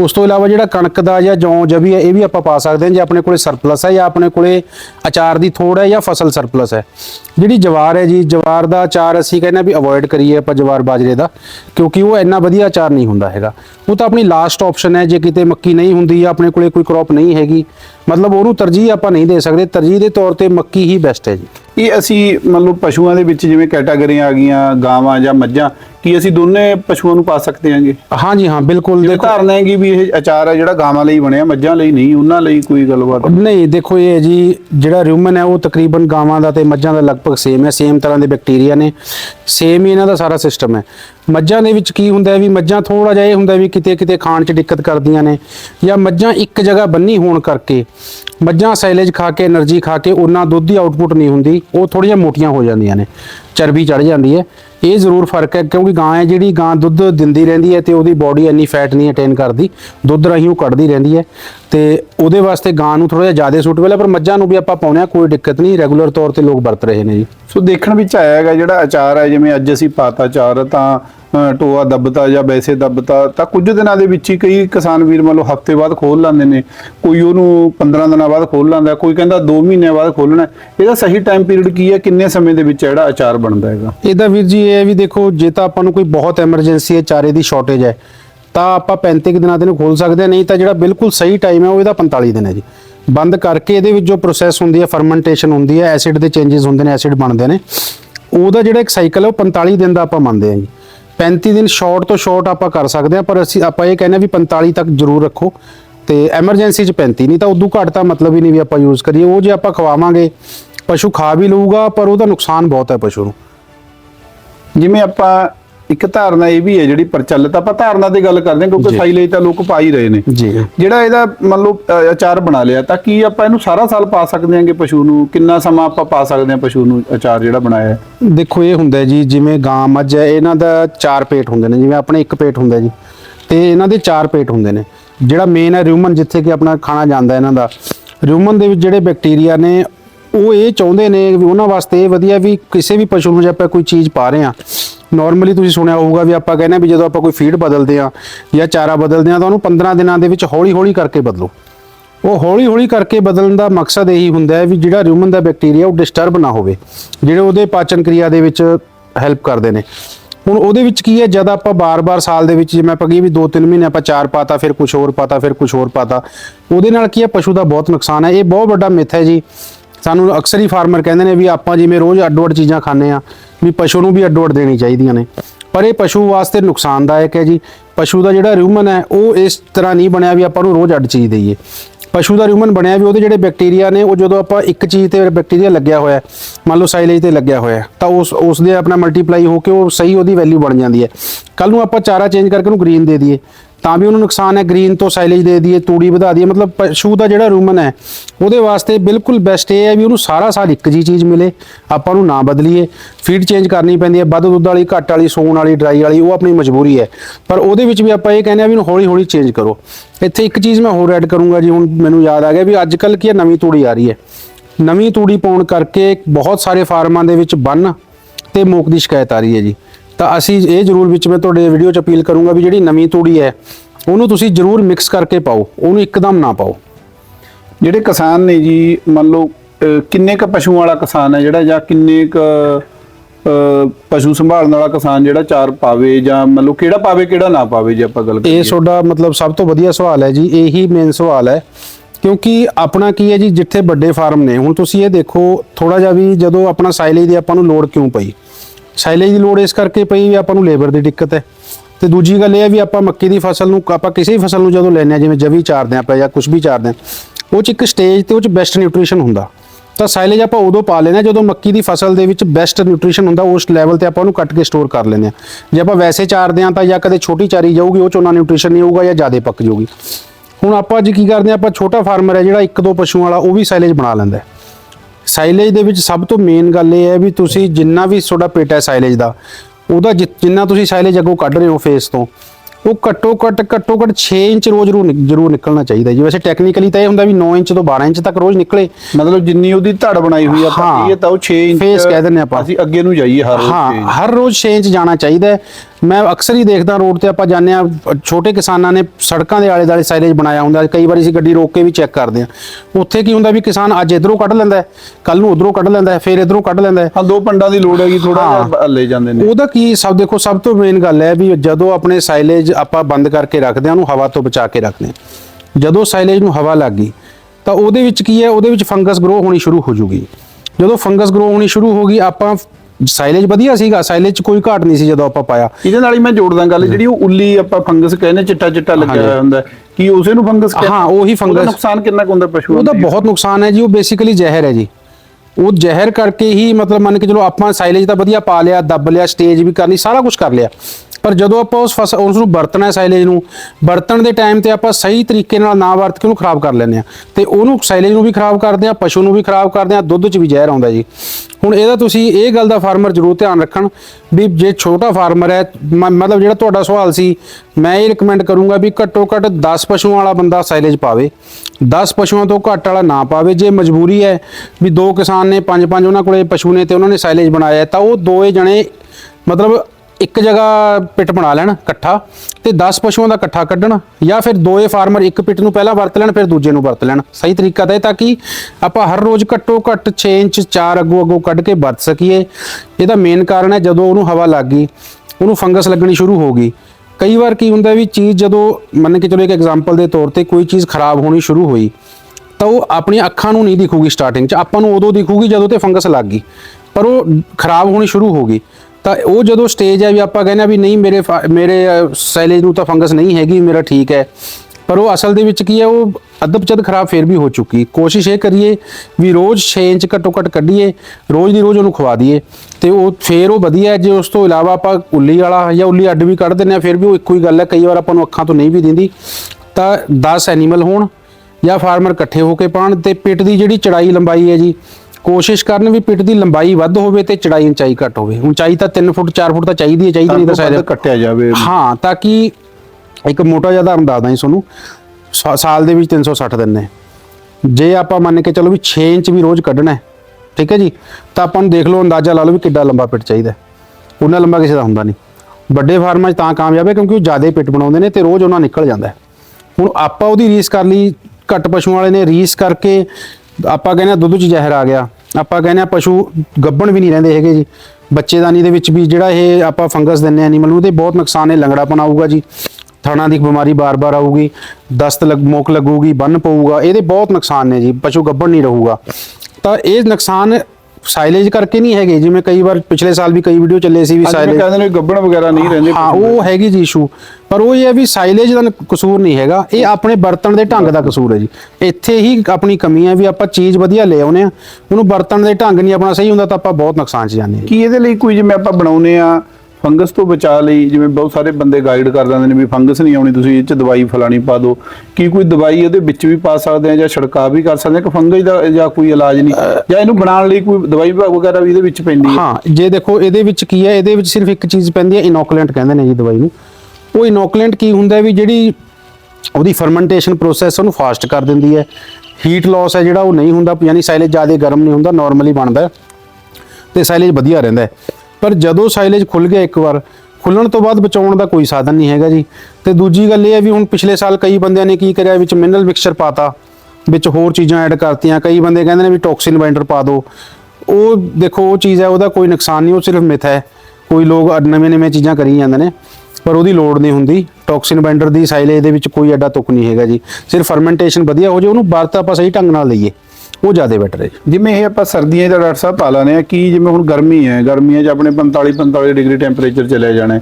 ਉਸ ਤੋਂ ਇਲਾਵਾ ਜਿਹੜਾ ਕਣਕ ਦਾ ਜਾਂ ਜੌਂ ਜਵੀ ਹੈ, ਇਹ ਵੀ ਆਪਾਂ ਪਾ ਸਕਦੇ ਹਾਂ, ਜੇ ਆਪਣੇ ਕੋਲੇ ਸਰਪਲਸ ਹੈ ਜਾਂ ਆਪਣੇ ਕੋਲੇ ਅਚਾਰ ਦੀ ਥੋੜ ਹੈ ਜਾਂ ਫਸਲ ਸਰਪਲਸ ਹੈ। ਜਿਹੜੀ ਜਵਾਰ ਹੈ ਜੀ, ਜਵਾਰ ਦਾ ਅਚਾਰ ਅਸੀਂ ਕਹਿੰਦੇ ਹਾਂ ਵੀ ਅਵੋਇਡ ਕਰੀਏ ਆਪਾਂ ਜਵਾਰ ਬਾਜਰੇ ਦਾ, ਕਿਉਂਕਿ ਉਹ ਇੰਨਾ ਵਧੀਆ ਅਚਾਰ ਨਹੀਂ ਹੁੰਦਾ ਹੈਗਾ। ਉਹ ਤਾਂ ਆਪਣੀ ਲਾਸਟ ਆਪਸ਼ਨ ਹੈ, ਜੇ ਕਿਤੇ ਮੱਕੀ ਨਹੀਂ ਹੁੰਦੀ ਜਾਂ ਆਪਣੇ ਕੋਲੇ ਕੋਈ ਕ੍ਰੌਪ ਨਹੀਂ ਹੈਗੀ, ਮਤਲਬ ਉਹਨੂੰ ਤਰਜੀਹ ਆਪਾਂ ਨਹੀਂ ਦੇ ਸਕਦੇ। ਤਰਜੀਹ ਦੇ ਤੌਰ ਤੇ ਮੱਕੀ ਹੀ ਬੈਸਟ ਹੈ ਜੀ। ਇਹ ਅਸੀਂ ਮਤਲਬ ਪਸ਼ੂਆਂ ਦੇ ਵਿੱਚ ਜਿਵੇਂ ਕੈਟਾਗਰੀਆਂ ਆ ਗਈਆਂ, ਗਾਵਾਂ ਜਾਂ ਮੱਝਾਂ ਕੀ ਅਸੀਂ ਦੋਨੇ ਪਸ਼ੂਆਂ ਨੂੰ ਪਾ ਸਕਦੇ ਹਾਂ ਜੀ ਹਾਂ ਬਿਲਕੁਲ ਦੇਖੋ ਧਾਰਨਾ ਹੈਗੀ ਵੀ ਇਹ ਅਚਾਰ ਹੈ ਜਿਹੜਾ ਗਾਵਾਂ ਲਈ ਬਣਿਆ ਮੱਝਾਂ ਲਈ ਨਹੀਂ ਉਹਨਾਂ ਲਈ ਕੋਈ ਗੱਲਬਾਤ ਨਹੀਂ। ਦੇਖੋ ਇਹ ਜੀ ਜਿਹੜਾ ਰਿਊਮਨ ਹੈ ਉਹ ਤਕਰੀਬਨ ਗਾਵਾਂ ਦਾ ਤੇ ਮੱਝਾਂ ਦਾ ਲਗਭਗ ਸੇਮ ਹੈ ਸੇਮ ਤਰ੍ਹਾਂ ਦੇ ਬੈਕਟੀਰੀਆ ਨੇ। ਸੇਮ ਹੀ ਇਹਨਾਂ ਦਾ ਸਾਰਾ ਸਿਸਟਮ ਹੈ। ਮੱਝਾਂ ਦੇ ਵਿੱਚ ਕੀ ਹੁੰਦਾ ਵੀ ਮੱਝਾਂ ਥੋੜਾ ਜਿਹਾ ਇਹ ਹੁੰਦਾ ਵੀ ਕਿਤੇ ਕਿਤੇ ਖਾਣ 'ਚ ਦਿੱਕਤ ਕਰਦੀਆਂ ਨੇ ਜਾਂ ਮੱਝਾਂ ਇੱਕ ਜਗ੍ਹਾ ਬੰਨੀ ਹੋਣ ਕਰਕੇ ਮੱਝਾਂ ਸਾਈਲੇਜ ਖਾ ਕੇ એનર્ਜੀ ਖਾ ਕੇ ਉਹਨਾਂ ਦੁੱਧ ਦੀ ਆਊਟਪੁੱਟ ਨਹੀਂ ਹੁੰਦੀ ਉਹ ਥੋੜੀਆਂ ਮੋਟੀਆਂ ਹੋ ਜਾਂਦੀਆਂ ਨੇ। ਚਰਬੀ ਚੜ ਜਾਂਦੀ ਹੈ। ਇਹ ਜ਼ਰੂਰ ਫ਼ਰਕ ਹੈ, ਕਿਉਂਕਿ ਗਾਂ ਹੈ ਜਿਹੜੀ, ਗਾਂ ਦੁੱਧ ਦਿੰਦੀ ਰਹਿੰਦੀ ਹੈ ਤੇ ਉਹਦੀ ਬਾਡੀ ਇੰਨੀ ਫੈਟ ਨਹੀਂ ਅਟੇਨ ਕਰਦੀ। ਦੁੱਧ ਰਾਹੀਂ ਉਹ ਕੱਢਦੀ ਰਹਿੰਦੀ ਹੈ ਤੇ ਉਹਦੇ ਵਾਸਤੇ ਗਾਂ ਨੂੰ ਥੋੜਾ ਜਿਹਾ ਜ਼ਿਆਦਾ ਸੂਟਬਲ ਹੈ, ਪਰ ਮੱਝਾਂ ਨੂੰ ਵੀ ਆਪਾਂ ਪਾਉਂਦੇ ਹਾਂ, ਕੋਈ ਦਿੱਕਤ ਨਹੀਂ ਰੈਗੂਲਰ ਤੌਰ ਤੇ ਲੋਕ ਵਰਤ ਰਹੇ ਨੇ ਜੀ। ਸੋ ਦੇਖਣ ਵਿੱਚ ਆਇਆ ਹੈਗਾ ਜਿਹੜਾ ਅਚਾਰ ਹੈ, ਜਿਵੇਂ ਅੱਜ ਅਸੀਂ ਪਾਤਾ ਅਚਾਰ, ਤਾਂ ਟੋਆ ਦੱਬਤਾ ਜਾਂ ਵੈਸੇ ਦੱਬਤਾ, ਤਾਂ ਕੁਝ ਦਿਨਾਂ ਦੇ ਵਿੱਚ ਹੀ ਕਈ ਕਿਸਾਨ ਵੀਰ ਮੰਨ ਲਓ ਹਫ਼ਤੇ ਬਾਅਦ ਖੋਲ ਲੈਂਦੇ ਨੇ। ਕੋਈ ਉਹਨੂੰ 15 ਦਿਨਾਂ ਬਾਅਦ ਖੋਲ ਲੈਂਦਾ, ਕੋਈ ਕਹਿੰਦਾ 2 ਮਹੀਨਿਆਂ ਬਾਅਦ ਖੋਲਣਾ ਇਹਦਾ ਸਹੀ ਟਾਈਮ ਪੀਰੀਅਡ ਕੀ ਹੈ? ਕਿੰਨੇ ਸਮੇਂ ਦੇ ਵਿੱਚ ਜਿਹੜਾ ਅਚਾਰ ਬਣਦਾ ਹੈਗਾ? ਇਹਦਾ ਵੀਰ ਜੀ, ਇਹ ਹੈ ਵੀ ਦੇਖੋ, ਜੇ ਤਾਂ ਆਪਾਂ ਨੂੰ ਕੋਈ ਬਹੁਤ ਐਮਰਜੈਂਸੀ ਹੈ, ਚਾਰੇ ਦੀ ਸ਼ਾਰਟੇਜ ਹੈ, ਤਾਂ ਆਪਾਂ 35 ਕੁ ਦਿਨਾਂ ਦੇ ਨੂੰ ਖੋਲ ਸਕਦੇ ਹਾਂ। ਨਹੀਂ ਤਾਂ ਜਿਹੜਾ ਬਿਲਕੁਲ ਸਹੀ ਟਾਈਮ ਹੈ, ਉਹ ਇਹਦਾ 45 ਦਿਨ ਹੈ ਜੀ। ਬੰਦ ਕਰਕੇ ਇਹਦੇ ਵਿੱਚ ਜੋ ਪ੍ਰੋਸੈਸ ਹੁੰਦੀ ਹੈ ਫਰਮੈਂਟੇਸ਼ਨ ਹੁੰਦੀ ਹੈ ਐਸਿਡ ਦੇ ਚੇਂजेस ਹੁੰਦੇ ਨੇ ਐਸਿਡ ਬਣਦੇ ਨੇ। ਉਹਦਾ ਜਿਹੜਾ ਇੱਕ ਸਾਈਕਲ ਹੈ, ਉਹ 45 ਦਿਨ ਦਾ ਆਪਾਂ ਮੰਨਦੇ ਹਾਂ ਜੀ। 35 ਦਿਨ ਸ਼ਾਰਟ ਤੋਂ ਸ਼ਾਰਟ ਆਪਾਂ ਕਰ ਸਕਦੇ ਹਾਂ, ਪਰ ਅਸੀਂ ਆਪਾਂ ਇਹ ਕਹਿੰਦੇ ਹਾਂ ਵੀ 45 ਤੱਕ ਜ਼ਰੂਰ ਰੱਖੋ ਤੇ ਐਮਰਜੈਂਸੀ ਚ 35 ਨਹੀਂ ਤਾਂ ਉਦੋਂ ਘੱਟ ਤਾਂ ਮਤਲਬ ਹੀ ਨਹੀਂ ਵੀ ਆਪਾਂ ਯੂਜ਼ ਕਰੀਏ। ਉਹ ਜੇ ਆਪਾਂ ਖਵਾਵਾਂਗੇ, ਪਸ਼ੂ ਖਾ ਵੀ ਲਊਗਾ, ਪਰ ਉਹਦਾ ਨੁਕਸਾਨ ਬਹੁਤ ਹੈ ਪਸ਼ੂ ਨੂੰ। ਜਿਵੇਂ ਆਪਾਂ ਇੱਕ ਧਾਰਨਾ ਇਹ ਵੀ ਹੈ ਜਿਹੜੀ ਪ੍ਰਚਲਿਤ ਆਪਾਂ ਧਾਰਨਾ ਦੀ ਗੱਲ ਕਰਦੇ ਹਾਂ ਕਿਉਂਕਿ। ਸਾਈਲੇਜ ਤਾਂ ਲੋਕ ਪਾ ਹੀ ਰਹੇ ਨੇ। ਜਿਹੜਾ ਇਹਦਾ ਮੰਨ ਲਓ ਅਚਾਰ ਬਣਾ ਲਿਆ ਤਾਂ ਕੀ ਆਪਾਂ ਇਹਨੂੰ ਸਾਰਾ ਸਾਲ ਪਾ ਸਕਦੇ ਹਾਂਗੇ ਪਸ਼ੂ ਨੂੰ? ਕਿੰਨਾ ਸਮਾਂ ਆਪਾਂ ਪਾ ਸਕਦੇ ਹਾਂ ਪਸ਼ੂ ਨੂੰ ਅਚਾਰ ਜਿਹੜਾ ਬਣਾਇਆ ਦੇਖੋ ਇਹ ਹੁੰਦਾ ਜੀ ਜਿਵੇਂ ਗਾਂ ਮੱਝ ਹੈ ਇਹਨਾਂ ਦਾ ਚਾਰ ਪੇਟ ਹੁੰਦੇ ਨੇ ਜਿਵੇਂ ਆਪਣੇ ਇੱਕ ਪੇਟ ਹੁੰਦਾ ਜੀ। ਤੇ ਇਹਨਾਂ ਦੇ ਚਾਰ ਪੇਟ ਹੁੰਦੇ ਨੇ। ਜਿਹੜਾ ਮੇਨ ਹੈ ਰਿਊਮਨ ਜਿੱਥੇ ਕਿ ਆਪਣਾ ਖਾਣਾ ਜਾਂਦਾ ਇਹਨਾਂ ਦਾ। ਰਿਊਮਨ ਦੇ ਵਿੱਚ ਜਿਹੜੇ ਬੈਕਟੀਰੀਆ ਨੇ ਉਹ ਇਹ ਚਾਹੁੰਦੇ ਨੇ ਵੀ ਉਹਨਾਂ ਵਾਸਤੇ ਇਹ ਵਧੀਆ ਵੀ ਕਿਸੇ ਵੀ ਪਸ਼ੂ ਨੂੰ ਜੇ ਆਪਾਂ ਕੋਈ ਚੀਜ਼ ਪਾ ਰਹੇ ਆ ਨਾਰਮਲੀ ਤੁਸੀਂ ਸੁਣਿਆ ਹੋਊਗਾ ਵੀ ਆਪਾਂ ਕਹਿੰਦੇ ਆ ਵੀ ਜਦੋਂ ਆਪਾਂ ਕੋਈ ਫੀਡ ਬਦਲਦੇ ਆ ਜਾਂ ਚਾਰਾ ਬਦਲਦੇ ਆ ਤਾਂ ਉਹਨੂੰ 15 ਦਿਨਾਂ ਦੇ ਵਿੱਚ ਹੌਲੀ-ਹੌਲੀ ਕਰਕੇ ਬਦਲੋ। ਉਹ ਹੌਲੀ ਹੌਲੀ ਕਰਕੇ ਬਦਲਣ ਦਾ ਮਕਸਦ ਇਹੀ ਹੁੰਦਾ ਹੈ ਵੀ ਜਿਹੜਾ ਰਿਊਮਨ ਦਾ ਬੈਕਟੀਰੀਆ ਉਹ ਡਿਸਟਰਬ ਨਾ ਹੋਵੇ, ਜਿਹੜੇ ਉਹਦੇ ਪਾਚਨ ਕਿਰਿਆ ਦੇ ਵਿੱਚ ਹੈਲਪ ਕਰਦੇ ਨੇ। ਹੁਣ ਉਹਦੇ ਵਿੱਚ ਕੀ ਹੈ, ਜਦ ਆਪਾਂ ਬਾਰ-ਬਾਰ ਸਾਲ ਦੇ ਵਿੱਚ ਜਿਵੇਂ ਆਪਾਂ ਕਹੀਏ ਵੀ 2-3 ਮਹੀਨੇ ਆਪਾਂ ਚਾਰ ਪਾਤਾ, ਫਿਰ ਕੁਝ ਹੋਰ ਪਾਤਾ, ਫਿਰ ਕੁਝ ਹੋਰ ਪਾਤਾ, ਉਹਦੇ ਨਾਲ ਕੀ ਹੈ, ਪਸ਼ੂ ਦਾ ਬਹੁਤ ਨੁਕਸਾਨ ਹੈ। ਇਹ ਬਹੁਤ ਵੱਡਾ ਮਿੱਥ ਹੈ ਜੀ। ਸਾਨੂੰ ਅਕਸਰ ਹੀ ਫਾਰਮਰ ਕਹਿੰਦੇ ਨੇ ਵੀ ਆਪਾਂ ਜਿਵੇਂ ਰੋਜ਼ ਅੱਡੋ-ਅੱਡ ਚੀਜ਼ਾਂ ਖਾਂਦੇ ਆ ਵੀ ਪਸ਼ੂ ਨੂੰ ਵੀ ਅੱਡੋ-ਅੱਡ ਦੇਣੀ ਚਾਹੀਦੀਆਂ ਨੇ। ਪਰ ਇਹ ਪਸ਼ੂ ਵਾਸਤੇ ਨੁਕਸਾਨਦਾਇਕ ਹੈ ਜੀ। ਪਸ਼ੂ ਦਾ ਜਿਹੜਾ ਰਿਊਮਨ ਹੈ, ਉਹ ਇਸ ਤਰ੍ਹਾਂ ਨਹੀਂ ਬਣਿਆ ਵੀ ਆਪਾਂ ਨੂੰ ਰੋਜ਼ ਅੱਡ ਚੀਜ਼ ਦੇਈਏ। ਪਸ਼ੂ ਦਾ ਰਿਊਮਨ ਬਣਿਆ ਵੀ ਉਹਦੇ ਜਿਹੜੇ ਬੈਕਟੀਰੀਆ ਨੇ, ਉਹ ਜਦੋਂ ਆਪਾਂ ਇੱਕ ਚੀਜ਼ ਤੇ ਬੈਕਟੀਰੀਆ ਲੱਗਿਆ ਹੋਇਆ ਮੰਨ ਲਓ ਸਾਈਲੇਜ ਤੇ ਲੱਗਿਆ ਹੋਇਆ ਤਾਂ ਉਸ ਉਸ ਦੇ ਆਪਣਾ ਮਲਟੀਪਲਾਈ ਹੋ ਕੇ ਉਹ ਸਹੀ ਉਹਦੀ ਵੈਲਿਊ ਬਣ ਜਾਂਦੀ ਹੈ। ਕੱਲ ਨੂੰ ਆਪਾਂ ਚਾਰਾ ਚੇਂਜ ਕਰਕੇ ਉਹਨੂੰ ਗ੍ਰੀਨ ਦੇ ਦਈਏ। ਤਾਂ ਵੀ ਉਹਨੂੰ ਨੁਕਸਾਨ ਹੈ, ਗ੍ਰੀਨ ਤੋਂ ਸਾਈਲੇਜ ਦੇ ਦਈਏ, ਤੂੜੀ ਵਧਾ ਦਈਏ, ਮਤਲਬ ਪਸ਼ੂ ਦਾ ਜਿਹੜਾ ਰੂਮਨ ਹੈ, ਉਹਦੇ ਵਾਸਤੇ ਬਿਲਕੁਲ ਬੈਸਟ ਇਹ ਹੈ ਵੀ ਉਹਨੂੰ ਸਾਰਾ ਸਾਲ ਇੱਕ ਜੀ ਚੀਜ਼ ਮਿਲੇ, ਆਪਾਂ ਨੂੰ ਨਾ ਬਦਲੀਏ ਫੀਡ ਚੇਂਜ ਕਰਨੀ ਪੈਂਦੀ ਹੈ, ਵੱਧ ਦੁੱਧ ਵਾਲੀ, ਘੱਟ ਵਾਲੀ, ਸੌਣ ਵਾਲੀ ਡਰਾਈ ਵਾਲੀ, ਉਹ ਆਪਣੀ ਮਜਬੂਰੀ ਹੈ। ਪਰ ਉਹਦੇ ਵਿੱਚ ਵੀ ਆਪਾਂ ਇਹ ਕਹਿੰਦੇ ਆ ਵੀ ਇਹਨੂੰ ਹੌਲੀ ਹੌਲੀ ਚੇਂਜ ਕਰੋ। ਇੱਥੇ ਇੱਕ ਚੀਜ਼ ਮੈਂ ਹੋਰ ਐਡ ਕਰੂੰਗਾ ਜੀ, ਹੁਣ ਮੈਨੂੰ ਯਾਦ ਆ ਗਿਆ ਵੀ ਅੱਜ ਕੱਲ ਕੀ ਹੈ, ਨਵੀਂ ਤੂੜੀ ਆ ਰਹੀ ਹੈ। ਨਵੀਂ ਤੂੜੀ ਪਾਉਣ ਕਰਕੇ ਬਹੁਤ ਸਾਰੇ ਫਾਰਮਾਂ ਦੇ ਵਿੱਚ ਬੰਨ ਤੇ ਮੋਕ ਦੀ ਸ਼ਿਕਾਇਤ ਆ ਰਹੀ ਹੈ ਜੀ। ਤਾਂ ਅਸੀਂ ਇਹ ਜ਼ਰੂਰ ਵਿੱਚ ਮੈਂ ਤੁਹਾਡੇ ਵੀਡੀਓ 'ਚ ਅਪੀਲ ਕਰੂੰਗਾ ਵੀ ਜਿਹੜੀ ਨਵੀਂ ਤੂੜੀ ਹੈ ਉਹਨੂੰ ਤੁਸੀਂ ਜ਼ਰੂਰ ਮਿਕਸ ਕਰਕੇ ਪਾਓ ਉਹਨੂੰ ਇੱਕਦਮ ਨਾ ਪਾਓ। ਜਿਹੜੇ ਕਿਸਾਨ ਨੇ ਜੀ ਮੰਨ ਲਓ ਕਿੰਨੇ ਕ ਪਸ਼ੂਆਂ ਵਾਲਾ ਕਿਸਾਨ ਹੈ ਜਿਹੜਾ ਜਾਂ ਕਿੰਨੇ ਕ ਪਸ਼ੂ ਸੰਭਾਲਣ ਵਾਲਾ ਕਿਸਾਨ ਜਿਹੜਾ ਚਾਰ ਪਾਵੇ ਜਾਂ ਮੰਨ ਲਓ ਕਿਹੜਾ ਪਾਵੇ ਕਿਹੜਾ ਨਾ ਪਾਵੇ ਜੇ ਆਪਾਂ ਗੱਲ ਇਹ ਕਰੀਏ। ਤੁਹਾਡਾ ਮਤਲਬ ਸਭ ਤੋਂ ਵਧੀਆ ਸਵਾਲ ਹੈ ਜੀ ਇਹੀ ਮੇਨ ਸਵਾਲ ਹੈ। ਕਿਉਂਕਿ ਆਪਣਾ ਕੀ ਹੈ ਜੀ ਜਿੱਥੇ ਵੱਡੇ ਫਾਰਮ ਨੇ ਹੁਣ ਤੁਸੀਂ ਇਹ ਦੇਖੋ ਥੋੜਾ ਜਿਹਾ ਵੀ ਜਦੋਂ ਆਪਣਾ ਸਾਈਲੇਜ ਦੀ ਆਪਾਂ ਨੂੰ ਲੋੜ ਕਿਉਂ ਪਈ? ਸਾਈਲੇਜ ਦੀ ਲੋੜ ਇਸ ਕਰਕੇ ਪਈ ਵੀ ਆਪਾਂ ਨੂੰ ਲੇਬਰ ਦੀ ਦਿੱਕਤ ਹੈ। ਤੇ ਦੂਜੀ ਗੱਲ ਇਹ ਹੈ ਵੀ ਆਪਾਂ ਮੱਕੀ ਦੀ ਫਸਲ ਨੂੰ, ਆਪਾਂ ਕਿਸੇ ਵੀ ਫਸਲ ਨੂੰ ਜਦੋਂ ਲੈਂਦੇ ਆ ਜਿਵੇਂ ਜਵੀ ਚਾਰਦੇ ਆਪਾਂ ਜਾਂ ਕੁਝ ਵੀ ਚਾਰਦੇ ਆ ਉਹ ਚ ਇੱਕ ਸਟੇਜ ਤੇ ਉਹ ਚ ਬੈਸਟ ਨਿਊਟ੍ਰੀਸ਼ਨ ਹੁੰਦਾ। ਤਾਂ ਸਾਈਲੇਜ ਆਪਾਂ ਉਦੋਂ ਪਾ ਲੈਂਦੇ ਹਾਂ ਜਦੋਂ ਮੱਕੀ ਦੀ ਫਸਲ ਦੇ ਵਿੱਚ ਬੈਸਟ ਨਿਊਟ੍ਰੀਸ਼ਨ ਹੁੰਦਾ, ਉਸ ਲੈਵਲ ਤੇ ਆਪਾਂ ਉਹਨੂੰ ਕੱਟ ਕੇ ਸਟੋਰ ਕਰ ਲੈਂਦੇ ਆ ਜੇ ਆਪਾਂ ਵੈਸੇ ਚਾਰਦੇ ਆ ਤਾਂ ਜਾਂ ਕਦੇ ਛੋਟੀ ਚਾਰੀ ਜਾਊਗੀ, ਉਹ ਚ ਉਹਨਾਂ ਨਿਊਟ੍ਰੀਸ਼ਨ ਨਹੀਂ ਹੋਊਗਾ ਜਾਂ ਜ਼ਿਆਦਾ ਪੱਕ ਜਾਊਗੀ। ਹੁਣ ਆਪਾਂ ਅੱਜ ਕੀ ਕਰਦੇ ਆ ਆਪਾਂ ਛੋਟਾ ਫਾਰਮਰ ਹੈ ਜਿਹੜਾ ਇੱਕ ਦੋ ਪਸ਼ੂਆਂ ਵਾਲਾ, ਉਹ ਵੀ ਸਾਈਲੇਜ ਬਣਾ ਲੈਂਦਾ ਹੈ। ਸਾਈਲੇਜ ਦੇ ਵਿੱਚ ਸਭ ਤੋਂ ਮੇਨ ਗੱਲ ਇਹ ਹੈ ਵੀ ਤੁਸੀਂ ਜਿੰਨਾ ਵੀ ਤੁਹਾਡਾ ਪੇਟ ਹੈ ਸਾਈਲੇਜ ਦਾ, ਉਹਦਾ ਜਿ- ਜਿੰਨਾ ਤੁਸੀਂ ਸਾਈਲੇਜ ਅੱਗੋਂ ਕੱਢ ਰਹੇ ਹੋ ਫੇਸ ਤੋਂ ਉਹ ਘੱਟੋ ਘੱਟ ਘੱਟੋ ਘੱਟ 6 ਇੰਚ ਰੋਜ਼ ਜ਼ਰੂਰ ਨਿਕਲਣਾ ਚਾਹੀਦਾ ਜੀ ਵੈਸੇ ਟੈਕਨੀਕਲੀ ਤਾਂ ਇਹ ਹੁੰਦਾ ਵੀ 9 ਇੰਚ ਤੋਂ 12 ਇੰਚ ਤੱਕ ਰੋਜ਼ ਨਿਕਲੇ ਮਤਲਬ ਜਿੰਨੀ ਉਹਦੀ ਧੜ ਬਣਾਈ ਹੋਈ ਆ ਆਪਾਂ ਹਾਂ। ਤਾਂ ਉਹ 6 ਇੰਚ Face ਕਹਿ ਦਿੰਦੇ ਆਪਾਂ। ਅਸੀਂ ਅੱਗੇ ਨੂੰ ਜਾਈਏ ਹਰ ਰੋਜ਼ ਹਾਂ। ਹਰ ਰੋਜ਼ 6 ਇੰਚ ਜਾਣਾ ਚਾਹੀਦਾ। ਮੈਂ ਅਕਸਰ ਹੀ ਦੇਖਦਾ ਰੋਡ ਤੇ ਆਪਾਂ ਜਾਂਦੇ ਆ ਛੋਟੇ ਕਿਸਾਨਾਂ ਨੇ ਸੜਕਾਂ ਦੇ ਆਲੇ ਦਾਲੇ ਸਾਈਲੇਜ ਬਣਾਇਆ ਹੁੰਦਾ ਕਈ ਵਾਰੀ ਅਸੀਂ ਗੱਡੀ ਰੋਕ ਕੇ ਵੀ ਚੈੱਕ ਕਰਦੇ ਆ ਉੱਥੇ ਕੀ ਹੁੰਦਾ ਵੀ ਕਿਸਾਨ ਅੱਜ ਇਧਰੋਂ ਕੱਢ ਲੈਂਦਾ ਕੱਲ ਨੂੰ ਉਧਰੋਂ ਕੱਢ ਲੈਂਦਾ ਫਿਰ ਇਧਰੋਂ ਕੱਢ ਲੈਂਦਾ ਹੈ ਦੋ ਪੰਡਾਂ ਦੀ ਲੋੜ ਹੈਗੀ ਥੋੜਾ ਲੈ ਜਾਂਦੇ ਨੇ ਉਹਦਾ ਕੀ ਸਭ ਦੇਖੋ ਸਭ ਤੋਂ ਮੇਨ ਗੱਲ ਹੈ ਵੀ ਜਦੋਂ ਆਪਣੇ ਸਾਈਲੇਜ ਆਪਾਂ ਬੰਦ ਕਰਕੇ ਰੱਖਦੇ ਆ ਉਹਨੂੰ ਹਵਾ ਤੋਂ ਬਚਾ ਕੇ ਰੱਖਦੇ ਆ ਜਦੋਂ ਸਾਈਲੇਜ ਨੂੰ ਹਵਾ ਲੱਗ ਗਈ ਤਾਂ ਉਹਦੇ ਵਿੱਚ ਕੀ ਹੈ ਉਹਦੇ ਵਿੱਚ ਫੰਗਸ ਗਰੋ ਹੋਣੀ ਸ਼ੁਰੂ ਹੋ ਜੂਗੀ ਜਦੋਂ ਫੰਗਸ ਗਰੋ ਹੋਣੀ ਸ਼ੁਰੂ ਹੋ ਗਈ ਆਪਾਂ ਸਾਈਲੇਜ ਵਧੀਆ ਸੀਗਾ ਸਾਈਲੇਜ 'ਚ ਕੋਈ ਘਾਟ ਨਹੀਂ ਸੀ ਜਦੋਂ ਆਪਾਂ ਪਾਇਆ ਇਹਦੇ ਨਾਲ ਹੀ ਮੈਂ ਜੋੜਦਾ ਗੱਲ ਜਿਹੜੀ ਉਹ ਉੱਲੀ ਆਪਾਂ ਫੰਗਸ ਕਹਿੰਦੇ ਚਿੱਟਾ ਚਿੱਟਾ ਲੱਗਿਆ। ਹੋਇਆ ਹੁੰਦਾ। ਕੀ ਉਸੇ ਨੂੰ ਫੰਗਸ ਕਹਿੰਦੇ ਹਾਂ, ਉਹੀ ਉਹਦਾ fungus। ਨੁਕਸਾਨ ਕਿੰਨਾ ਕੁ ਹੁੰਦਾ ਪਸ਼ੂਆਂ ਉਹਦਾ? ਬਹੁਤ ਨੁਕਸਾਨ ਹੈ ਜੀ ਉਹ ਬੇਸਿਕਲੀ ਜ਼ਹਿਰ ਹੈ ਜੀ ਉਹ ਜ਼ਹਿਰ ਕਰਕੇ ਹੀ ਮਤਲਬ ਮੰਨ ਕੇ ਚਲੋ ਆਪਾਂ ਸਾਈਲੇਜ ਤਾਂ ਵਧੀਆ ਪਾ ਲਿਆ ਦੱਬ ਲਿਆ ਸਟੇਜ ਵੀ ਕਰਨੀ ਸਾਰਾ ਕੁਝ ਕਰ ਲਿਆ ਪਰ ਜਦੋਂ ਆਪਾਂ ਉਸ ਫਸਲ ਉਸ ਨੂੰ ਵਰਤਣਾ ਹੈ ਸਾਈਲੇਜ ਨੂੰ, ਵਰਤਣ ਦੇ ਟਾਈਮ ਤੇ ਆਪਾਂ ਸਹੀ ਤਰੀਕੇ ਨਾਲ ਨਾ ਵਰਤ ਕੇ ਉਹਨੂੰ ਖਰਾਬ ਕਰ ਲੈਂਦੇ ਆ ਤੇ ਉਹਨੂੰ ਸਾਈਲੇਜ ਨੂੰ ਵੀ ਖਰਾਬ ਕਰਦੇ ਆ ਪਸ਼ੂ ਨੂੰ ਵੀ ਖਰਾਬ ਕਰਦੇ ਆ ਦੁੱਧ 'ਚ ਵੀ ਜ਼ਹਿਰ ਆਉਂਦਾ ਜੀ। ਹੁਣ ਇਹਦਾ ਤੁਸੀਂ ਇਹ ਗੱਲ ਦਾ ਫਾਰਮਰ ਜ਼ਰੂਰ ਧਿਆਨ ਰੱਖਣ ਵੀ ਜੇ ਛੋਟਾ ਫਾਰਮਰ ਹੈ ਮਤਲਬ ਜਿਹੜਾ ਤੁਹਾਡਾ ਸਵਾਲ ਸੀ, ਮੈਂ ਇਹ ਰეკਮੈਂਡ ਕਰੂੰਗਾ ਵੀ ਘੱਟੋ ਘੱਟ 10 ਪਸ਼ੂਆਂ ਵਾਲਾ ਬੰਦਾ ਸਾਈਲੇਜ ਪਾਵੇ। 10 ਪਸ਼ੂਆਂ ਤੋਂ ਘੱਟ ਵਾਲਾ ਨਾ ਪਾਵੇ। ਜੇ ਮਜਬੂਰੀ ਹੈ ਵੀ ਦੋ ਕਿਸਾਨ ਨੇ ਪੰਜ ਪੰਜ ਉਹਨਾਂ ਕੋਲੇ ਪਸ਼ੂ ਨੇ ਤੇ ਉਹਨਾਂ ਨੇ ਸਾਈਲੇਜ ਬਣਾਇਆ ਤਾਂ ਉਹ ਦੋਏ ਜਣੇ ਮਤਲਬ ਇੱਕ ਜਗ੍ਹਾ ਪਿੱਟ ਬਣਾ ਲੈਣ ਇਕੱਠਾ ਤੇ 10 ਪਸ਼ੂਆਂ ਦਾ ਇਕੱਠਾ ਕੱਢਣ ਜਾਂ ਫਿਰ ਦੋਏ ਫਾਰਮਰ ਇੱਕ ਪਿੱਟ ਨੂੰ ਪਹਿਲਾਂ ਵਰਤ ਲੈਣ, ਫਿਰ ਦੂਜੇ ਨੂੰ ਵਰਤ ਲੈਣ। ਸਹੀ ਤਰੀਕਾ ਤਾਂ ਇਹ ਤਾਂ ਕਿ ਆਪਾਂ ਹਰ ਰੋਜ਼ ਘੱਟੋ ਘੱਟ 6 ਇੰਚ 4 ਅੱਗੋਂ ਅੱਗੋਂ ਕੱਢ ਕੇ ਵਰਤ ਸਕੀਏ। ਇਹਦਾ ਮੇਨ ਕਾਰਨ ਹੈ ਜਦੋਂ ਉਹਨੂੰ ਹਵਾ ਲੱਗ ਗਈ, ਉਹਨੂੰ ਫੰਗਸ ਲੱਗਣੀ ਸ਼ੁਰੂ ਹੋ ਗਈ। ਕਈ ਵਾਰ ਕੀ ਹੁੰਦਾ ਵੀ ਚੀਜ਼ ਜਦੋਂ ਮੰਨ ਕੇ ਚਲੋ ਇੱਕ ਐਗਜ਼ਾਮਪਲ ਦੇ ਤੌਰ ਤੇ ਕੋਈ ਚੀਜ਼ ਖਰਾਬ ਹੋਣੀ ਸ਼ੁਰੂ ਹੋਈ, ਤਾਂ ਉਹ ਆਪਣੀਆਂ ਅੱਖਾਂ ਨੂੰ ਨਹੀਂ ਦਿਖੂਗੀ ਸਟਾਰਟਿੰਗ 'ਚ, ਆਪਾਂ ਨੂੰ ਉਦੋਂ ਦਿਖੂਗੀ ਜਦੋਂ ਤੇ ਫੰਗਸ ਲੱਗ ਗਈ। ਪਰ ਉਹ ਖਰਾਬ ਹੋਣੀ ਸ਼ੁਰੂ ਹੋ ਗਈ। ਤਾਂ ਉਹ ਜਦੋਂ ਸਟੇਜ ਹੈ ਵੀ ਆਪਾਂ ਕਹਿੰਦੇ ਆ ਵੀ ਨਹੀਂ, ਮੇਰੇ ਫਾ- ਮੇਰੇ ਸੈਲੇਜ ਨੂੰ ਤਾਂ ਫੰਗਸ ਨਹੀਂ ਹੈਗੀ, ਮੇਰਾ ਠੀਕ ਹੈ। ਪਰ ਉਹ ਅਸਲ ਦੇ ਵਿੱਚ ਕੀ ਹੈ, ਉਹ ਅਦਬ ਚਦ ਖਰਾਬ ਫੇਰ ਵੀ ਹੋ ਚੁੱਕੀ। ਕੋਸ਼ਿਸ਼ ਇਹ ਕਰੀਏ ਵੀ ਰੋਜ਼ 6 ਇੰਚ ਘੱਟੋ ਘੱਟ ਕੱਢੀਏ, ਰੋਜ਼ ਦੀ ਰੋਜ਼ ਉਹਨੂੰ ਖਵਾ ਦਈਏ। ਤੇ ਉਹ ਫੇਰ ਉਹ ਵਧੀਆ ਜੇ ਉਸ ਤੋਂ ਇਲਾਵਾ ਆਪਾਂ ਉੱਲੀ ਵਾਲਾ ਜਾਂ ਉੱਲੀ ਅੱਡ ਵੀ ਕੱਢ ਦਿੰਦੇ ਆ ਫਿਰ ਵੀ ਉਹ ਇੱਕੋ ਹੀ ਗੱਲ ਹੈ, ਕਈ ਵਾਰ ਆਪਾਂ ਨੂੰ ਅੱਖਾਂ ਤੋਂ ਨਹੀਂ ਵੀ ਦਿੰਦੀ। ਤਾਂ 10 ਐਨੀਮਲ ਹੋਣ ਜਾਂ ਫਾਰਮਰ ਇਕੱਠੇ ਹੋ ਕੇ ਪਾਣ ਤੇ ਪਿੱਟ ਦੀ ਜਿਹੜੀ ਚੜਾਈ ਲੰਬਾਈ ਹੈ ਜੀ ਕੋਸ਼ਿਸ਼ ਕਰਨ ਵੀ ਪਿੱਟ ਦੀ ਲੰਬਾਈ ਵੱਧ ਹੋਵੇ ਤੇ ਚੜਾਈ ਉਚਾਈ ਘੱਟ ਹੋਵੇ। ਉਚਾਈ ਤਾਂ 3 ਫੁੱਟ 4 ਫੁੱਟ ਤਾਂ ਚਾਹੀਦੀ ਹੈ ਚਾਹੀਦੀ ਨਹੀਂ ਤਾਂ ਸ਼ਾਇਦ ਕੱਟਿਆ ਜਾਵੇ। ਹਾਂ ਤਾਂ ਕਿ ਇੱਕ ਮੋਟਾ ਜਿਹਾ ਉਦਾਹਰਨ ਦੱਸਦਾ ਜੀ ਤੁਹਾਨੂੰ। ਸਾਲ ਦੇ ਵਿੱਚ 360 ਦਿਨ ਨੇ ਜੇ ਆਪਾਂ ਮੰਨ ਕੇ ਚਲੋ ਵੀ 6 ਇੰਚ ਵੀ ਰੋਜ਼ ਕੱਢਣਾ ਠੀਕ ਹੈ ਜੀ ਤਾਂ ਆਪਾਂ ਨੂੰ ਦੇਖ ਲਓ ਅੰਦਾਜ਼ਾ ਲਾ ਲਓ ਵੀ ਕਿੱਡਾ ਲੰਬਾ ਪਿੱਟ ਚਾਹੀਦਾ। ਉਹਨਾਂ ਲੰਬਾ ਕਿਸੇ ਦਾ ਹੁੰਦਾ ਨਹੀਂ। ਵੱਡੇ ਫਾਰਮਾਂ 'ਚ ਤਾਂ ਕਾਮਯਾਬ ਹੈ ਕਿਉਂਕਿ ਉਹ ਜ਼ਿਆਦਾ ਪਿੱਟ ਬਣਾਉਂਦੇ ਨੇ ਤੇ ਰੋਜ਼ ਉਹਨਾਂ ਨਿਕਲ ਜਾਂਦਾ। ਹੁਣ ਆਪਾਂ ਉਹਦੀ ਰੀਸ ਕਰ ਲਈ ਘੱਟ ਪਸ਼ੂਆਂ ਵਾਲੇ ਨੇ ਰੀਸ ਕਰਕੇ ਆਪਾਂ ਕਹਿੰਦੇ ਆ ਦੁੱਧ 'ਚ ਜ਼ਹਿਰ ਆ ਗਿਆ। ਆਪਾਂ ਕਹਿੰਦੇ ਆ ਪਸ਼ੂ ਗੱਭਣ ਵੀ ਨਹੀਂ ਰਹਿੰਦੇ ਹੈਗੇ ਜੀ। ਬੱਚੇਦਾਨੀ ਦੇ ਵਿੱਚ ਵੀ ਜਿਹੜਾ ਇਹ ਆਪਾਂ ਫੰਗਸ ਦਿੰਨੇ ਐਨੀਮਲ ਨੂੰ ਉਹਦੇ ਬਹੁਤ ਨੁਕਸਾਨ ਹੈ ਲੰਗੜਾਪਨ ਆਊਗਾ ਜੀ। ਥਣਾ ਦੀ ਬਿਮਾਰੀ ਬਾਰ-ਬਾਰ ਆਊਗੀ, ਦਸਤ ਲੱਗ, ਮੋਕ ਲੱਗੂਗੀ, ਬੰਨ ਪਊਗਾ, ਇਹਦੇ ਬਹੁਤ ਨੁਕਸਾਨ ਨੇ ਜੀ, ਪਸ਼ੂ ਗੱਭਣ ਨਹੀਂ ਰਹੂਗਾ। ਤਾਂ ਇਹ ਨੁਕਸਾਨ ਸਾਈਲੇਜ ਕਰਕੇ ਨਹੀਂ ਹੈਗੇ। ਜਿਵੇਂ ਕਈ ਵਾਰ ਪਿਛਲੇ ਸਾਲ ਵੀ ਕਈ ਵੀਡੀਓ ਚੱਲੇ ਸੀ ਵੀ ਸਾਈਲੇਜ ਕਹਿੰਦੇ ਨੇ ਗੱਬਣ ਵਗੈਰਾ ਨਹੀਂ ਰਹਿੰਦੇ ਹਾਂ ਉਹ ਹੈਗੀ ਜੀ ਇਸ਼ੂ ਪਰ ਉਹ ਇਹ ਹੈ ਵੀ ਸਾਈਲੇਜ ਦਾ ਕਸੂਰ ਨਹੀਂ ਹੈਗਾ। ਇਹ ਆਪਣੇ ਵਰਤਣ ਦੇ ਢੰਗ ਦਾ ਕਸੂਰ ਹੈ ਜੀ। ਇੱਥੇ ਹੀ ਆਪਣੀ ਕਮੀ ਹੈ ਵੀ ਆਪਾਂ ਚੀਜ਼ ਵਧੀਆ ਲੈ ਆਉਨੇ ਆ ਉਹਨੂੰ ਵਰਤਣ ਦੇ ਢੰਗ ਨਹੀਂ ਆਪਣਾ ਸਹੀ ਹੁੰਦਾ ਤਾਂ ਆਪਾਂ ਬਹੁਤ ਨੁਕਸਾਨ 'ਚ ਜਾਂਦੇ ਹਾਂ ਕੀ ਇਹਦੇ ਲਈ ਕੋਈ ਜਿਵੇਂ ਆਪਾਂ ਬਣਾਉਨੇ ਆ ਫੰਗਸ ਤੋਂ ਬਚਾ ਲਈ, ਜਿਵੇਂ ਬਹੁਤ ਸਾਰੇ ਬੰਦੇ ਗਾਈਡ ਕਰ ਦਿੰਦੇ ਨੇ ਵੀ ਫੰਗਸ ਨਹੀਂ ਆਉਣੀ, ਤੁਸੀਂ ਇਹ ਚ ਦਵਾਈ ਫਲਾਣੀ ਪਾ ਦਿਓ। ਕੀ ਕੋਈ ਦਵਾਈ ਇਹਦੇ ਵਿੱਚ ਵੀ ਪਾ ਸਕਦੇ ਆ ਜਾਂ ਛਿੜਕਾਅ ਵੀ ਕਰ ਸਕਦੇ ਆ ਕਿ ਫੰਗਸ ਦਾ ਜਾਂ ਕੋਈ ਇਲਾਜ ਨਹੀਂ, ਜਾਂ ਇਹਨੂੰ ਬਣਾਉਣ ਲਈ ਕੋਈ ਦਵਾਈ ਵਗੈਰਾ ਵੀ ਇਹਦੇ ਵਿੱਚ ਪੈਂਦੀ ਹੈ? ਹਾਂ, ਜੇ ਦੇਖੋ ਇਹਦੇ ਵਿੱਚ ਕੀ ਹੈ, ਇਹਦੇ ਵਿੱਚ ਸਿਰਫ ਇੱਕ ਚੀਜ਼ ਪੈਂਦੀ ਹੈ ਇਨੋਕੂਲੈਂਟ ਕਹਿੰਦੇ ਨੇ ਜੀ ਦਵਾਈ ਨੂੰ। ਉਹ ਇਨੋਕੂਲੈਂਟ ਕੀ ਹੁੰਦਾ ਵੀ ਜਿਹੜੀ ਉਹਦੀ ਫਰਮੈਂਟੇਸ਼ਨ ਪ੍ਰੋਸੈਸ ਉਹਨੂੰ ਫਾਸਟ ਕਰ ਦਿੰਦੀ ਹੈ। ਹੀਟ ਲਾਸ ਹੈ ਜਿਹੜਾ ਉਹ ਨਹੀਂ ਹੁੰਦਾ, ਯਾਨੀ ਸਾਈਲੇਜ ਜ਼ਿਆਦਾ ਗਰਮ ਨਹੀਂ ਹੁੰਦਾ ਨਾਰਮਲੀ ਬਣਦਾ ਹੈ। ਤੇ ਸਾਈਲੇਜ ਵਧੀਆ ਰਹਿੰਦਾ ਹੈ। ਪਰ ਜਦੋਂ ਸਾਈਲੇਜ ਖੁੱਲ ਗਿਆ ਇੱਕ ਵਾਰ ਖੁੱਲਣ ਤੋਂ ਬਾਅਦ ਬਚਾਉਣ ਦਾ ਕੋਈ ਸਾਧਨ ਨਹੀਂ ਹੈਗਾ ਜੀ। ਤੇ ਦੂਜੀ ਗੱਲ ਇਹ ਹੈ ਵੀ ਹੁਣ ਪਿਛਲੇ ਸਾਲ ਕਈ ਬੰਦਿਆਂ ਨੇ ਕੀ ਕਰਿਆ, ਵਿੱਚ ਮਿਨਰਲ ਮਿਕਸਚਰ ਪਾਤਾ, ਵਿੱਚ ਹੋਰ ਚੀਜ਼ਾਂ ਐਡ ਕਰਤੀਆਂ। ਕਈ ਬੰਦੇ ਕਹਿੰਦੇ ਨੇ ਵੀ ਟੌਕਸਿਨ ਬਾਈਂਡਰ ਪਾ ਦਿਓ ਉਹ ਦੇਖੋ, ਉਹ ਚੀਜ਼ ਹੈ, ਉਹਦਾ ਕੋਈ ਨੁਕਸਾਨ ਨਹੀਂ, ਉਹ ਸਿਰਫ ਮਿਥ ਹੈ। ਕੋਈ ਲੋਕ ਨਵੇਂ ਨਵੇਂ ਚੀਜ਼ਾਂ ਕਰੀ ਜਾਂਦੇ ਨੇ, ਪਰ ਉਹਦੀ ਲੋੜ ਨਹੀਂ ਹੁੰਦੀ। ਟੌਕਸਿਨ ਬਾਈਂਡਰ ਦੀ ਸਾਈਲੇਜ ਦੇ ਵਿੱਚ ਕੋਈ ਐਡਾ ਤੁਕ ਨਹੀਂ ਹੈਗਾ ਜੀ। ਸਿਰਫ ਫਰਮੈਂਟੇਸ਼ਨ ਵਧੀਆ ਹੋ ਜੇ ਉਹਨੂੰ ਵਰਤ ਆਪਾਂ ਸਹੀ ਢੰਗ ਨਾਲ ਲਈਏ। ਉਹ ਜ਼ਿਆਦਾ ਬੈਟਰ ਹੈ ਜੀ। ਜਿਵੇਂ ਇਹ ਆਪਾਂ ਸਰਦੀਆਂ ਦਾ ਡਾਕਟਰ ਸਾਹਿਬ ਪਾ ਲਾਨੇ ਆ ਕਿ ਜਿਵੇਂ ਹੁਣ ਗਰਮੀ ਹੈ, ਗਰਮੀਆਂ 'ਚ ਆਪਣੇ 45 45 ਡਿਗਰੀ ਟੈਂਪਰੇਚਰ ਚਲੇ ਜਾਣਾ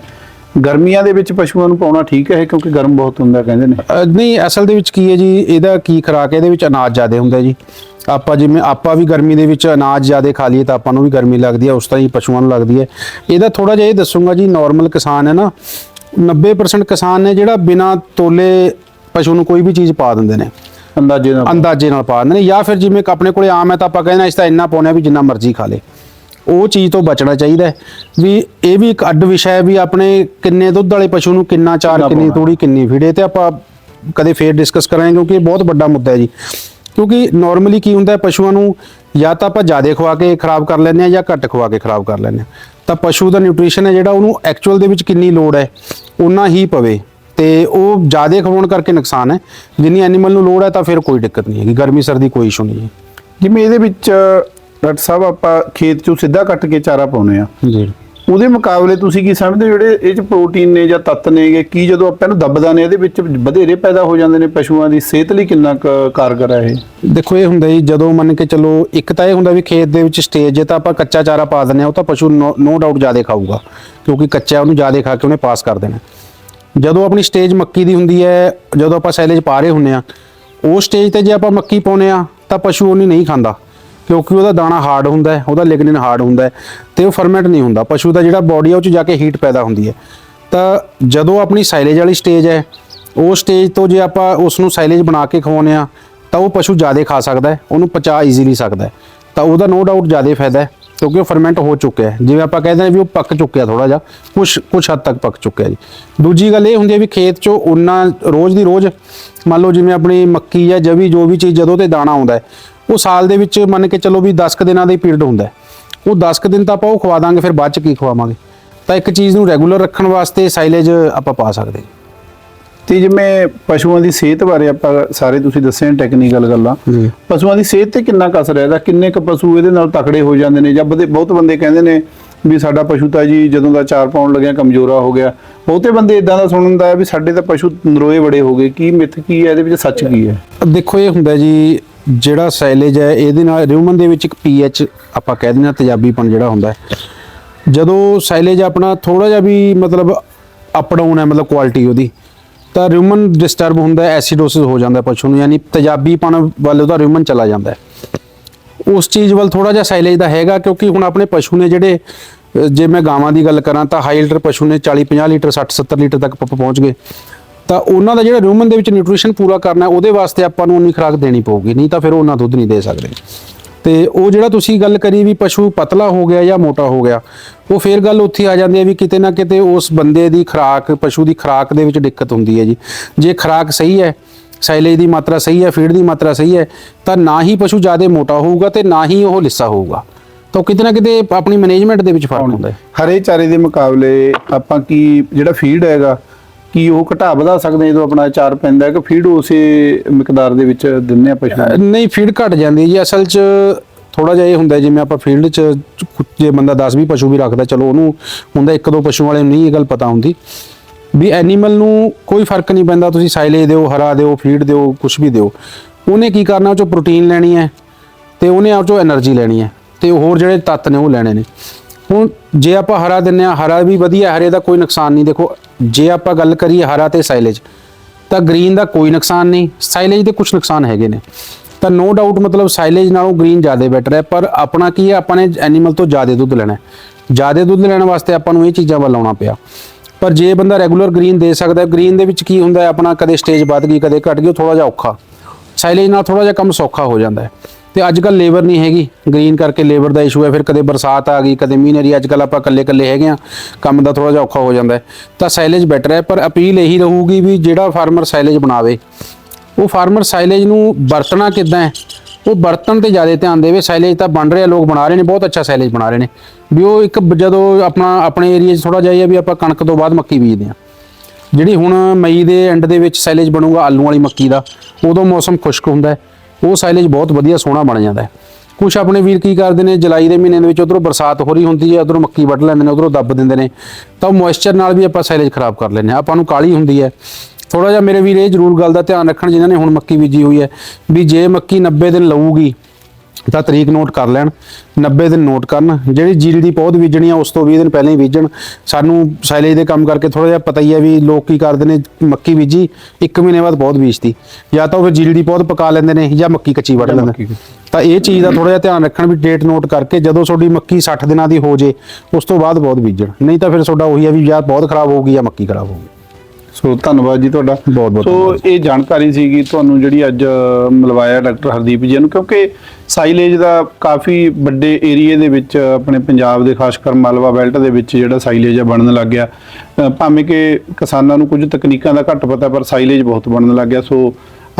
ਗਰਮੀਆਂ ਦੇ ਵਿੱਚ ਪਸ਼ੂਆਂ ਨੂੰ ਪਾਉਣਾ ਠੀਕ ਹੈ ਕਿਉਂਕਿ ਗਰਮ ਬਹੁਤ ਹੁੰਦਾ ਕਹਿੰਦੇ ਨੇ। ਨਹੀਂ, ਅਸਲ ਦੇ ਵਿੱਚ ਕੀ ਹੈ ਜੀ, ਇਹਦਾ ਕੀ ਖੁਰਾਕ ਹੈ? ਇਹਦੇ ਵਿੱਚ ਅਨਾਜ ਜ਼ਿਆਦਾ ਹੁੰਦਾ ਜੀ। ਆਪਾਂ ਜਿਵੇਂ ਆਪਾਂ ਵੀ ਗਰਮੀ ਦੇ ਵਿੱਚ ਅਨਾਜ ਜ਼ਿਆਦਾ ਖਾ ਲਈਏ ਤਾਂ ਆਪਾਂ ਨੂੰ ਵੀ ਗਰਮੀ ਲੱਗਦੀ ਹੈ, ਉਸ ਤਰ੍ਹਾਂ ਹੀ ਪਸ਼ੂਆਂ ਨੂੰ ਲੱਗਦੀ ਹੈ। ਇਹਦਾ ਥੋੜਾ ਜਿਹਾ ਇਹ ਦੱਸੂਗਾ ਜੀ ਨਾਰਮਲ ਕਿਸਾਨ ਹੈ ਨਾ 90% ਕਿਸਾਨ ਨੇ ਜਿਹੜਾ ਬਿਨਾ ਤੋਲੇ ਪਸ਼ੂ ਨੂੰ ਕੋਈ ਵੀ ਚੀਜ਼ ਪਾ ਦਿੰਦੇ ਨੇ। ਅੰਦਾਜ਼ੇ ਨਾਲ ਅੰਦਾਜ਼ੇ ਨਾਲ ਪਾ ਦਿੰਦੇ ਨੇ ਜਾਂ ਫਿਰ ਜਿਵੇਂ ਆਪਣੇ ਕੋਲੇ ਆਮ ਹੈ ਤਾਂ ਆਪਾਂ ਕਹਿੰਦੇ ਇਸ ਤਾਂ ਇੰਨਾ ਪਾਉਣਾ ਵੀ ਜਿੰਨਾ ਮਰਜ਼ੀ ਖਾ ਲੇ। ਉਹ ਚੀਜ਼ ਤੋਂ ਬਚਣਾ ਚਾਹੀਦਾ ਵੀ ਇਹ ਵੀ ਇੱਕ ਅੱਡ ਵਿਸ਼ਾ ਹੈ ਵੀ ਆਪਣੇ ਕਿੰਨੇ ਦੁੱਧ ਵਾਲੇ ਪਸ਼ੂ ਨੂੰ ਕਿੰਨਾ ਚਾਰ ਕਿੰਨਾ। ਤੂੜੀ ਕਿੰਨੀ ਫੀਡੇ ਤੇ ਆਪਾਂ ਕਦੇ ਫੇਰ ਡਿਸਕਸ ਕਰਾਂਗੇ ਕਿਉਂਕਿ ਇਹ ਬਹੁਤ ਵੱਡਾ ਮੁੱਦਾ ਹੈ ਜੀ। ਕਿਉਂਕਿ ਨਾਰਮਲੀ ਕੀ ਹੁੰਦਾ ਹੈ ਪਸ਼ੂਆਂ ਨੂੰ ਜਾਂ ਤਾਂ ਆਪਾਂ ਜ਼ਿਆਦਾ ਖਵਾ ਕੇ ਖਰਾਬ ਕਰ ਲੈਂਦੇ ਆ ਜਾਂ ਘੱਟ ਖਵਾ ਕੇ ਖਰਾਬ ਕਰ ਲੈਂਦੇ ਆ ਤਾਂ ਪਸ਼ੂ ਦਾ ਨਿਊਟ੍ਰੀਸ਼ਨ ਹੈ ਜਿਹੜਾ ਉਹਨੂੰ ਐਕਚੁਅਲ ਦੇ ਵਿੱਚ ਕਿੰਨੀ ਲੋੜ ਹੈ ਉਨਾ ਹੀ ਪਵੇ। ਤੇ ਉਹ ਜ਼ਿਆਦਾ ਖਵਾਉਣ ਕਰਕੇ ਨੁਕਸਾਨ ਹੈ। ਜਿੰਨੀ ਐਨੀਮਲ ਨੂੰ ਲੋੜ ਹੈ ਤਾਂ ਫਿਰ ਕੋਈ ਦਿੱਕਤ ਨਹੀਂ ਹੈਗੀ। ਗਰਮੀ ਸਰਦੀ ਕੋਈ ਇਸ਼ੂ ਨਹੀਂ ਹੈ। ਜਿਵੇਂ ਇਹਦੇ ਵਿੱਚ ਡਾਕਟਰ ਸਾਹਿਬ ਆਪਾਂ ਖੇਤ 'ਚੋਂ ਸਿੱਧਾ ਕੱਟ ਕੇ ਚਾਰਾ ਪਾਉਨੇ ਆ ਜੀ। ਉਹਦੇ ਮੁਕਾਬਲੇ ਤੁਸੀਂ ਕੀ ਸਮਝਦੇ ਜਿਹੜੇ ਇਹ 'ਚ ਪ੍ਰੋਟੀਨ ਨੇ ਜਾਂ ਤੱਤ ਨੇਗੇ ਕੀ ਜਦੋਂ ਆਪਾਂ ਇਹਨੂੰ ਦੱਬਦਾ ਨੇ ਇਹਦੇ ਵਿੱਚ ਵਧੇਰੇ ਪੈਦਾ ਹੋ ਜਾਂਦੇ ਨੇ ਪਸ਼ੂਆਂ ਦੀ ਸਿਹਤ ਲਈ ਕਿੰਨਾ ਕਾਰਗਰ ਹੈ ਇਹ? ਦੇਖੋ ਇਹ ਹੁੰਦਾ ਜੀ ਜਦੋਂ ਮੰਨ ਕੇ ਚੱਲੋ ਇੱਕ ਤਾਂ ਇਹ ਹੁੰਦਾ ਵੀ ਖੇਤ ਦੇ ਵਿੱਚ ਸਟੇਜ ਜੇ ਤਾਂ ਆਪਾਂ ਕੱਚਾ ਚਾਰਾ ਪਾ ਦਿੰਦੇ ਆ ਉਹ ਤਾਂ ਪਸ਼ੂ ਨੋ ਡਾਊਟ ਜ਼ਿਆਦਾ ਖਾਊਗਾ। ਕਿਉਂਕਿ ਕੱਚਾ ਉਹਨੂੰ ਜ਼ਿਆਦਾ ਖਾ ਕੇ ਉਹਨੇ ਪਾਸ ਕਰ ਦੇਣਾ। ਜਦੋਂ ਆਪਣੀ ਸਟੇਜ ਮੱਕੀ ਦੀ ਹੁੰਦੀ ਹੈ, ਜਦੋਂ ਆਪਾਂ ਸੈਲੇਜ ਪਾ ਰਹੇ ਹੁੰਨੇ ਆ ਉਹ ਸਟੇਜ ਤੇ ਜੇ ਆਪਾਂ ਮੱਕੀ ਪਾਉਨੇ ਆ ਤਾਂ ਪਸ਼ੂ ਉਹਨੀ ਨਹੀਂ ਖਾਂਦਾ, ਕਿਉਂਕਿ ਉਹਦਾ ਦਾਣਾ ਹਾਰਡ ਹੁੰਦਾ ਹੈ, ਉਹਦਾ ਲਿਗਨਿਨ ਹਾਰਡ ਹੁੰਦਾ ਹੈ ਤੇ ਉਹ ਫਰਮੈਂਟ ਨਹੀਂ ਹੁੰਦਾ। ਪਸ਼ੂ ਦਾ ਜਿਹੜਾ ਬਾਡੀ ਆ, ਉਹ ਚ ਜਾ ਕੇ ਹੀਟ ਪੈਦਾ ਹੁੰਦੀ ਹੈ। ਤਾਂ ਜਦੋਂ ਆਪਣੀ ਸਾਈਲੇਜ ਵਾਲੀ ਸਟੇਜ ਹੈ, ਉਹ ਸਟੇਜ ਤੋਂ ਜੇ ਆਪਾਂ ਉਸ ਨੂੰ ਸਾਈਲੇਜ ਬਣਾ ਕੇ ਖਵਾਉਂਦੇ ਆ ਤਾਂ ਉਹ ਪਸ਼ੂ ਜ਼ਿਆਦਾ ਖਾ ਸਕਦਾ ਹੈ, ਉਹਨੂੰ ਪਚਾ ਈਜ਼ੀਲੀ ਸਕਦਾ ਹੈ। ਤਾਂ ਉਹਦਾ ਨੋ ਡਾਊਟ ਜ਼ਿਆਦਾ ਫਾਇਦਾ ਹੈ। ਕਿਉਂਕਿ ਉਹ ਫਰਮੈਂਟ ਹੋ ਚੁੱਕਿਆ ਹੈ। ਜਿਵੇਂ ਆਪਾਂ ਕਹਿੰਦੇ ਨੇ ਵੀ ਉਹ ਪੱਕ ਚੁੱਕਿਆ ਥੋੜਾ ਜਿਹਾ ਕੁਝ ਕੁਝ ਹੱਦ ਤੱਕ ਪੱਕ ਚੁੱਕਿਆ ਜੀ। ਦੂਜੀ ਗੱਲ ਇਹ ਹੁੰਦੀ ਹੈ ਵੀ ਖੇਤ 'ਚੋਂ ਉਹਨਾਂ ਰੋਜ਼ ਦੀ ਰੋਜ਼, ਮੰਨ ਲਓ ਜਿਵੇਂ ਆਪਣੀ ਮੱਕੀ ਜਾਂ ਜਵੀ, ਜੋ ਵੀ ਚੀਜ਼ ਜਦੋਂ ਤੇ ਦਾਣਾ ਆਉਂਦਾ ਹੈ, ਉਹ ਸਾਲ ਦੇ ਵਿੱਚ ਮੰਨ ਕੇ ਚੱਲੋ ਵੀ 10 ਕੁ ਦਿਨਾਂ ਦਾ ਹੀ ਪੀਰੀਅਡ ਹੁੰਦਾ ਹੈ। ਉਹ 10 ਕੁ ਦਿਨ ਤਾਂ ਆਪਾਂ ਉਹ ਖਵਾ ਦਾਂਗੇ, ਫਿਰ ਬਾਅਦ 'ਚ ਕੀ ਖਵਾਵਾਂਗੇ? ਤਾਂ ਇੱਕ ਚੀਜ਼ ਨੂੰ ਰੈਗੂਲਰ ਰੱਖਣ ਵਾਸਤੇ ਸਾਈਲੇਜ ਆਪਾਂ ਪਾ ਸਕਦੇ ਹਾਂ। ਤੇ ਜਿਵੇਂ ਪਸ਼ੂਆਂ ਦੀ ਸਿਹਤ ਬਾਰੇ ਆਪਾਂ ਸਾਰੇ ਤੁਸੀਂ ਦੱਸਿਆ ਟੈਕਨੀਕਲ ਗੱਲਾਂ। ਪਸ਼ੂਆਂ ਦੀ ਸਿਹਤ ਤੇ ਕਿੰਨਾ ਕਸਰ ਹੈ? ਇਹਦਾ ਕਿੰਨੇ ਕੁ ਪਸ਼ੂ ਇਹਦੇ ਨਾਲ ਤਕੜੇ ਹੋ ਜਾਂਦੇ ਨੇ ਜਾਂ ਬਹੁਤ ਬੰਦੇ ਕਹਿੰਦੇ ਨੇ ਵੀ ਸਾਡਾ ਪਸ਼ੂ ਤਾਂ ਜੀ ਜਦੋਂ ਦਾ ਚਾਰ ਪਾਉਣ ਲੱਗਿਆ ਕਮਜ਼ੋਰਾ ਹੋ ਗਿਆ। ਬਹੁਤੇ ਬੰਦੇ ਇਦਾਂ ਦਾ ਸੁਣਨ ਦਾ ਹੈ ਵੀ ਸਾਡੇ ਤਾਂ ਪਸ਼ੂ ਨਰੋਏ ਬੜੇ ਹੋ ਗਏ। ਕੀ ਮਿੱਥ ਕੀ ਹੈ? ਇਹਦੇ ਵਿੱਚ ਸੱਚ ਕੀ ਹੈ? ਦੇਖੋ ਇਹ ਹੁੰਦਾ ਜੀ ਜਿਹੜਾ ਸਾਈਲੇਜ ਹੈ ਇਹਦੇ ਨਾਲ ਰਿਊਮਨ ਦੇ ਵਿੱਚ ਇੱਕ ਪੀਐਚ ਆਪਾਂ ਕਹਿ ਦਿੰਦੇ ਹਾਂ ਤੇਜ਼ਾਬੀਪਣ ਜਿਹੜਾ ਹੁੰਦਾ ਜਦੋਂ ਸਾਈਲੇਜ ਆਪਣਾ ਥੋੜਾ ਜਿਹਾ ਵੀ ਮਤਲਬ ਅਪ ਡਾਊਨ ਹੈ ਮਤਲਬ ਕੁਆਲਿਟੀ ਉਹਦੀ ਤਾਂ ਰਿਊਮਨ ਡਿਸਟਰਬ ਹੁੰਦਾ ਹੈ ਐਸੀਡੋਸਿਸ ਹੋ ਜਾਂਦਾ ਪਸ਼ੂ ਨੂੰ, ਯਾਨੀ ਤੇਜ਼ਾਬੀਪਣ ਵੱਲ ਉਹਦਾ ਰਿਊਮਨ ਚਲਾ ਜਾਂਦਾ ਹੈ। ਉਸ ਚੀਜ਼ ਵੱਲ ਥੋੜਾ ਜਿਹਾ ਸਾਈਲੇਜ ਦਾ ਹੈਗਾ, ਕਿਉਂਕਿ ਹੁਣ ਆਪਣੇ ਪਸ਼ੂ ਨੇ ਜਿਹੜੇ ਜੇ ਮੈਂ ਗਾਵਾਂ ਦੀ ਗੱਲ ਕਰਾਂ ਤਾਂ ਹਾਈ ਲੀਟਰ ਪਸ਼ੂ ਨੇ 40 50 ਲੀਟਰ 60 70 ਲੀਟਰ ਤੱਕ ਪਹੁੰਚ ਗਏ। ਤਾਂ ਉਹਨਾਂ ਦਾ ਜਿਹੜਾ ਰੂਮਨ ਦੇ ਵਿੱਚ ਨਿਊਟ੍ਰੀਸ਼ਨ ਪੂਰਾ ਕਰਨਾ ਉਹਦੇ ਵਾਸਤੇ ਆਪਾਂ ਨੂੰ ਉਨੀ ਖੁਰਾਕ ਦੇਣੀ ਪਊਗੀ, ਨਹੀਂ ਤਾਂ ਫਿਰ ਉਹਨਾਂ ਦੁੱਧ ਨਹੀਂ ਦੇ ਸਕਦੇ। ਤੇ ਉਹ ਜਿਹੜਾ ਤੁਸੀਂ ਗੱਲ ਕਰੀ ਵੀ ਪਸ਼ੂ ਪਤਲਾ ਹੋ ਗਿਆ ਜਾਂ ਮੋਟਾ ਹੋ ਗਿਆ ਉਹ ਫੇਰ ਗੱਲ ਉੱਥੇ ਆ ਜਾਂਦੀ ਹੈ ਵੀ ਕਿਤੇ ਨਾ ਕਿਤੇ ਉਸ ਬੰਦੇ ਦੀ ਖੁਰਾਕ ਪਸ਼ੂ ਦੀ ਖੁਰਾਕ ਦੇ ਵਿੱਚ ਦਿੱਕਤ ਹੁੰਦੀ ਹੈ ਜੀ। ਜੇ ਖੁਰਾਕ ਸਹੀ ਹੈ ਸਾਈਲੇਜ ਦੀ ਮਾਤਰਾ ਸਹੀ ਹੈ ਫੀਡ ਦੀ ਮਾਤਰਾ ਸਹੀ ਹੈ ਤਾਂ ਨਾ ਹੀ ਪਸ਼ੂ ਜ਼ਿਆਦਾ ਮੋਟਾ ਹੋਊਗਾ ਤੇ ਨਾ ਹੀ ਉਹ ਲਿੱਸਾ ਹੋਊਗਾ। ਤਾਂ ਕਿਤੇ ਨਾ ਕਿਤੇ ਆਪਣੀ ਮੈਨੇਜਮੈਂਟ ਦੇ ਵਿੱਚ ਫ਼ਰਕ ਹੁੰਦਾ ਹੈ। ਹਰੇ ਚਾਰੇ ਦੇ ਮੁਕਾਬਲੇ ਆਪਾਂ ਕੀ ਜਿਹੜਾ ਫੀਡ ਹੈਗਾ ਕੀ ਉਹ ਘਟਾ ਵਧਾ ਸਕਦੇ ਜਦੋਂ ਆਪਣਾ ਚਾਰ ਪੈਂਦਾ ਕਿ ਫੀਡ ਉਸੇ ਮਿਕਦਾਰ ਦੇ ਵਿੱਚ ਦਿੰਨੇ ਆ ਪਸ਼ੂ ਨਹੀਂ ਫੀਡ ਘਟ ਜਾਂਦੀ ਜੀ। ਅਸਲ 'ਚ ਥੋੜਾ ਜਿਹਾ ਇਹ ਹੁੰਦਾ ਜਿਵੇਂ ਆਪਾਂ ਫੀਲਡ 'ਚ ਜੇ ਬੰਦਾ 10-20 ਪਸ਼ੂ ਵੀ ਰੱਖਦਾ, ਚਲੋ ਉਹਨੂੰ ਹੁੰਦਾ ਇੱਕ ਦੋ ਪਸ਼ੂ ਵਾਲੇ ਨਹੀਂ ਇਹ ਗੱਲ ਪਤਾ ਹੁੰਦੀ। ਵੀ ਐਨੀਮਲ ਨੂੰ ਕੋਈ ਫ਼ਰਕ ਨਹੀਂ ਪੈਂਦਾ, ਤੁਸੀਂ ਸਾਈਲੇਜ ਦਿਓ, ਹਰਾ ਦਿਓ ਫੀਡ ਦਿਓ ਕੁਝ ਵੀ ਦਿਓ। ਉਹਨੇ ਕੀ ਕਰਨਾ, ਉਹ ਚੋਂ ਪ੍ਰੋਟੀਨ ਲੈਣੀ ਹੈ ਤੇ ਉਹਨੇ ਆਪ ਚੋਂ એનર્ਜੀ ਲੈਣੀ ਹੈ ਤੇ ਹੋਰ ਜਿਹੜੇ ਤੱਤ ਨੇ ਉਹ ਲੈਣੇ ਨੇ। ਹੁਣ ਜੇ ਆਪਾਂ ਹਰਾ ਦਿੰਨੇ ਆ, ਹਰਾ ਵੀ ਵਧੀਆ, ਹਰੇ ਦਾ ਕੋਈ ਨੁਕਸਾਨ ਨਹੀਂ। ਦੇਖੋ, ਜੇ ਆਪਾਂ ਗੱਲ ਕਰੀਏ ਹਰਾ ਤੇ ਸਾਈਲੇਜ ਤਾਂ ਗ੍ਰੀਨ ਦਾ ਕੋਈ ਨੁਕਸਾਨ ਨਹੀਂ। ਸਾਈਲੇਜ ਦੇ ਕੁਝ ਨੁਕਸਾਨ ਹੈਗੇ ਨੇ। ਤਾਂ ਨੋ ਡਾਊਟ ਮਤਲਬ ਸਾਈਲੇਜ ਨਾਲੋਂ ਗ੍ਰੀਨ ਜ਼ਿਆਦਾ ਬੈਟਰ ਹੈ। ਪਰ ਆਪਣਾ ਕੀ ਹੈ, ਆਪਾਂ ਨੇ ਐਨੀਮਲ ਤੋਂ ਜ਼ਿਆਦਾ ਦੁੱਧ ਲੈਣਾ ਹੈ। ਜ਼ਿਆਦਾ ਦੁੱਧ ਲੈਣ ਵਾਸਤੇ ਆਪਾਂ ਨੂੰ ਇਹ ਚੀਜ਼ਾਂ ਵੱਲ ਆਉਣਾ ਪਿਆ। ਪਰ ਜੇ ਬੰਦਾ ਰੈਗੂਲਰ ਗ੍ਰੀਨ ਦੇ ਸਕਦਾ ਹੈ ਗ੍ਰੀਨ ਦੇ ਵਿੱਚ ਕੀ ਹੁੰਦਾ ਹੈ, ਆਪਣਾ ਕਦੇ ਸਟੇਜ ਵੱਧ ਗਈ, ਕਦੇ ਘਟ ਗਈ, ਉਹ ਥੋੜਾ ਜਿਹਾ ਔਖਾ। ਸਾਈਲੇਜ ਨਾਲ ਥੋੜਾ ਜਿਹਾ ਕੰਮ ਸੌਖਾ ਹੋ ਜਾਂਦਾ ਹੈ। ਤੇ ਅੱਜ ਕੱਲ ਲੇਬਰ ਨਹੀਂ ਹੈਗੀ। ਗ੍ਰੀਨ ਕਰਕੇ ਲੇਬਰ ਦਾ ਇਸ਼ੂ ਹੈ। ਫਿਰ ਕਦੇ ਬਰਸਾਤ ਆ ਗਈ, ਕਦੇ ਮੀਂਹ ਨਰੀ ਅੱਜ ਕੱਲ ਆਪਾਂ ਇਕੱਲੇ ਇਕੱਲੇ ਹੈਗੇ ਆ ਕੰਮ ਦਾ ਥੋੜਾ ਜਿਹਾ ਔਖਾ ਹੋ ਜਾਂਦਾ ਤਾਂ ਸਾਈਲੇਜ ਬੈਟਰ ਹੈ। ਪਰ ਅਪੀਲ ਇਹੀ ਰਹੂਗੀ ਵੀ ਜਿਹੜਾ ਫਾਰਮਰ ਸਾਈਲੇਜ ਬਣਾਵੇ, ਉਹ ਫਾਰਮਰ ਸਾਈਲੇਜ ਨੂੰ ਵਰਤਣਾ ਕਿੱਦਾਂ ਹੈ? ਉਹ ਵਰਤਣ ਤੇ ਜ਼ਿਆਦਾ ਧਿਆਨ ਦੇਵੇ। ਸਾਈਲੇਜ ਤਾਂ ਬਣ ਰਿਹਾ ਲੋਕ ਬਣਾ ਰਹੇ ਨੇ, ਬਹੁਤ ਅੱਛਾ ਸਾਈਲੇਜ ਬਣਾ ਰਹੇ ਨੇ। ਵੀ ਉਹ ਇੱਕ ਜਦੋਂ ਆਪਣਾ, ਆਪਣੇ ਏਰੀਆ 'ਚ ਥੋੜਾ ਜਿਹਾ ਇਹ ਹੈ ਵੀ ਆਪਾਂ ਕਣਕ ਤੋਂ ਬਾਅਦ ਮੱਕੀ ਬੀਜਦੇ ਹਾਂ। ਜਿਹੜੀ ਹੁਣ ਮਈ ਦੇ ਐਂਡ ਦੇ ਵਿੱਚ ਸਾਈਲੇਜ ਬਣੂਗਾ, ਆਲੂ ਵਾਲੀ ਮੱਕੀ ਦਾ, ਉਦੋਂ ਮੌਸਮ ਖੁਸ਼ਕ ਹੁੰਦਾ ਹੈ। ਉਹ ਸਾਈਲੇਜ ਬਹੁਤ ਵਧੀਆ ਸੋਹਣਾ ਬਣ ਜਾਂਦਾ ਹੈ। ਕੁਝ ਆਪਣੇ ਵੀਰ ਕੀ ਕਰਦੇ ਨੇ, ਜੁਲਾਈ ਦੇ ਮਹੀਨੇ ਦੇ ਵਿੱਚ ਉਧਰੋਂ ਬਰਸਾਤ ਹੋ ਰਹੀ ਹੁੰਦੀ ਹੈ, ਉਧਰੋਂ ਮੱਕੀ ਵੱਢ ਲੈਂਦੇ ਨੇ, ਉਧਰੋਂ ਦੱਬ ਦਿੰਦੇ ਨੇ। ਤਾਂ ਉਹ ਮੋਇਸਚਰ ਨਾਲ ਵੀ ਆਪਾਂ ਸਾਈਲੇਜ ਖਰਾਬ ਕਰ ਲੈਂਦੇ ਹਾਂ। ਆਪਾਂ ਨੂੰ ਕਾਲੀ ਹੁੰਦੀ ਹੈ। ਥੋੜਾ ਜਿਹਾ ਮੇਰੇ ਵੀਰ ਇਹ ਜ਼ਰੂਰ ਗੱਲ ਦਾ ਧਿਆਨ ਰੱਖਣ, ਜਿਨ੍ਹਾਂ ਨੇ ਹੁਣ ਮੱਕੀ ਬੀਜੀ ਹੋਈ ਹੈ, ਵੀ ਜੇ ਮੱਕੀ 90 ਦਿਨ ਲਊਗੀ ਤਾਂ ਤਰੀਕ ਨੋਟ ਕਰ ਲੈਣ 90 ਦਿਨ ਨੋਟ ਕਰਨ ਜਿਹੜੀ ਜੀਰੀ ਦੀ ਪੌਦ ਬੀਜਣੀ ਆ ਉਸ ਤੋਂ 20 ਦਿਨ ਪਹਿਲਾਂ ਹੀ ਬੀਜਣ। ਸਾਨੂੰ ਸਾਈਲੇਜ ਦੇ ਕੰਮ ਕਰਕੇ ਥੋੜਾ ਜਿਹਾ ਪਤਾ ਹੀ ਹੈ ਵੀ ਲੋਕ ਕੀ ਕਰਦੇ ਨੇ ਮੱਕੀ ਬੀਜੀ 1 ਮਹੀਨੇ ਬਾਅਦ ਪੌਦ ਬੀਜਤੀ। ਜਾਂ ਤਾਂ ਉਹ ਫਿਰ ਜੀਰੀ ਦੀ ਪੌਦ ਪਕਾ ਲੈਂਦੇ ਨੇ ਜਾਂ ਮੱਕੀ ਕੱਚੀ ਵੱਢ ਲੈਂਦੇ ਨੇ। ਤਾਂ ਇਹ ਚੀਜ਼ ਦਾ ਥੋੜਾ ਜਿਹਾ ਧਿਆਨ ਰੱਖਣ ਵੀ ਡੇਟ ਨੋਟ ਕਰਕੇ ਜਦੋਂ ਤੁਹਾਡੀ ਮੱਕੀ 60 ਦਿਨਾਂ ਦੀ ਹੋ ਜੇ ਉਸ ਤੋਂ ਬਾਅਦ ਪੌਦ ਬੀਜਣ। ਨਹੀਂ ਤਾਂ ਫਿਰ ਤੁਹਾਡਾ ਉਹੀ ਹੈ ਵੀ ਜਾਂ ਪੌਦ ਖਰਾਬ ਹੋਊਗੀ ਜਾਂ ਮੱਕੀ ਖਰਾਬ ਹੋਊਗੀ। ਸੋ ਧੰਨਵਾਦ ਜੀ ਤੁਹਾਡਾ। ਬਹੁਤ ਬਹੁਤ ਸੋ ਇਹ ਜਾਣਕਾਰੀ ਸੀਗੀ ਤੁਹਾਨੂੰ ਜਿਹੜੀ ਅੱਜ ਮਿਲਵਾਇਆ ਡਾਕਟਰ ਹਰਦੀਪ ਜੀ ਨੂੰ ਕਿਉਂਕਿ ਸਾਈਲੇਜ ਦਾ ਕਾਫੀ ਵੱਡੇ ਏਰੀਏ ਦੇ ਵਿੱਚ ਆਪਣੇ ਪੰਜਾਬ ਦੇ ਖਾਸ ਕਰ ਮਾਲਵਾ ਬੈਲਟ ਦੇ ਵਿੱਚ ਜਿਹੜਾ ਸਾਈਲੇਜ ਆ ਬਣਨ ਲੱਗ ਗਿਆ। ਭਾਵੇਂ ਕਿ ਕਿਸਾਨਾਂ ਨੂੰ ਕੁਝ ਤਕਨੀਕਾਂ ਦਾ ਘੱਟ ਪਤਾ ਪਰ ਸਾਈਲੇਜ ਬਹੁਤ ਬਣਨ ਲੱਗ ਗਿਆ। ਸੋ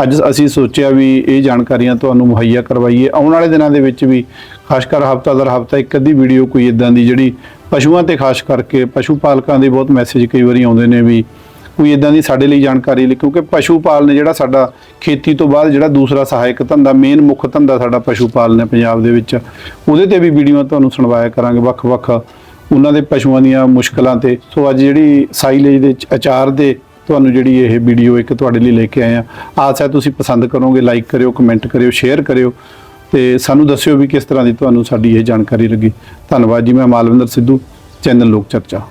ਅੱਜ ਅਸੀਂ ਸੋਚਿਆ ਵੀ ਇਹ ਜਾਣਕਾਰੀਆਂ ਤੁਹਾਨੂੰ ਮੁਹੱਈਆ ਕਰਵਾਈਏ। ਆਉਣ ਵਾਲੇ ਦਿਨਾਂ ਦੇ ਵਿੱਚ ਵੀ ਖਾਸ ਕਰ ਹਫਤਾ ਦਰ ਹਫਤਾ ਇੱਕ ਅੱਧੀ ਵੀਡੀਓ ਕੋਈ ਇਦਾਂ ਦੀ ਜਿਹੜੀ ਪਸ਼ੂਆਂ ਤੇ ਖਾਸ ਕਰਕੇ ਪਸ਼ੂ ਪਾਲਕਾਂ ਦੇ ਬਹੁਤ ਮੈਸੇਜ ਕਈ ਵਾਰੀ ਆਉਂਦੇ ਨੇ ਵੀ ਕੋਈ ਇਦਾਂ ਦੀ ਸਾਡੇ ਲਈ ਜਾਣਕਾਰੀ ਲਈ, ਕਿਉਂਕਿ ਪਸ਼ੂ ਪਾਲਣ ਜਿਹੜਾ ਸਾਡਾ ਖੇਤੀ ਤੋਂ ਬਾਅਦ ਜਿਹੜਾ ਦੂਸਰਾ ਸਹਾਇਕ ਧੰਦਾ ਮੇਨ ਮੁੱਖ ਧੰਦਾ ਸਾਡਾ ਪਸ਼ੂ ਪਾਲਣ ਹੈ ਪੰਜਾਬ ਦੇ ਵਿੱਚ। ਉਹਦੇ ਤੇ ਵੀ ਵੀਡੀਓ ਤੁਹਾਨੂੰ ਸੁਣਵਾਇਆ ਕਰਾਂਗੇ ਵੱਖ-ਵੱਖ ਉਹਨਾਂ ਦੇ ਪਸ਼ੂਆਂ ਦੀਆਂ ਮੁਸ਼ਕਲਾਂ ਤੇ। ਸੋ ਅੱਜ ਜਿਹੜੀ ਸਾਈਲੇਜ ਦੇ ਅਚਾਰ ਦੇ ਤੁਹਾਨੂੰ ਜਿਹੜੀ ਇਹ ਵੀਡੀਓ ਇੱਕ ਤੁਹਾਡੇ ਲਈ ਲੈ ਕੇ ਆਏ ਆ ਆਸ ਹੈ ਤੁਸੀਂ ਪਸੰਦ ਕਰੋਗੇ ਲਾਈਕ ਕਰਿਓ ਕਮੈਂਟ ਕਰਿਓ ਸ਼ੇਅਰ ਕਰਿਓ ਤੇ ਸਾਨੂੰ ਦੱਸਿਓ ਵੀ ਕਿਸ ਤਰ੍ਹਾਂ ਦੀ ਤੁਹਾਨੂੰ ਸਾਡੀ ਇਹ ਜਾਣਕਾਰੀ ਲੱਗੀ। ਧੰਨਵਾਦ ਜੀ, ਮੈਂ ਮਾਲਵਿੰਦਰ ਸਿੱਧੂ, ਚੈਨਲ ਲੋਕ ਚਰਚਾ।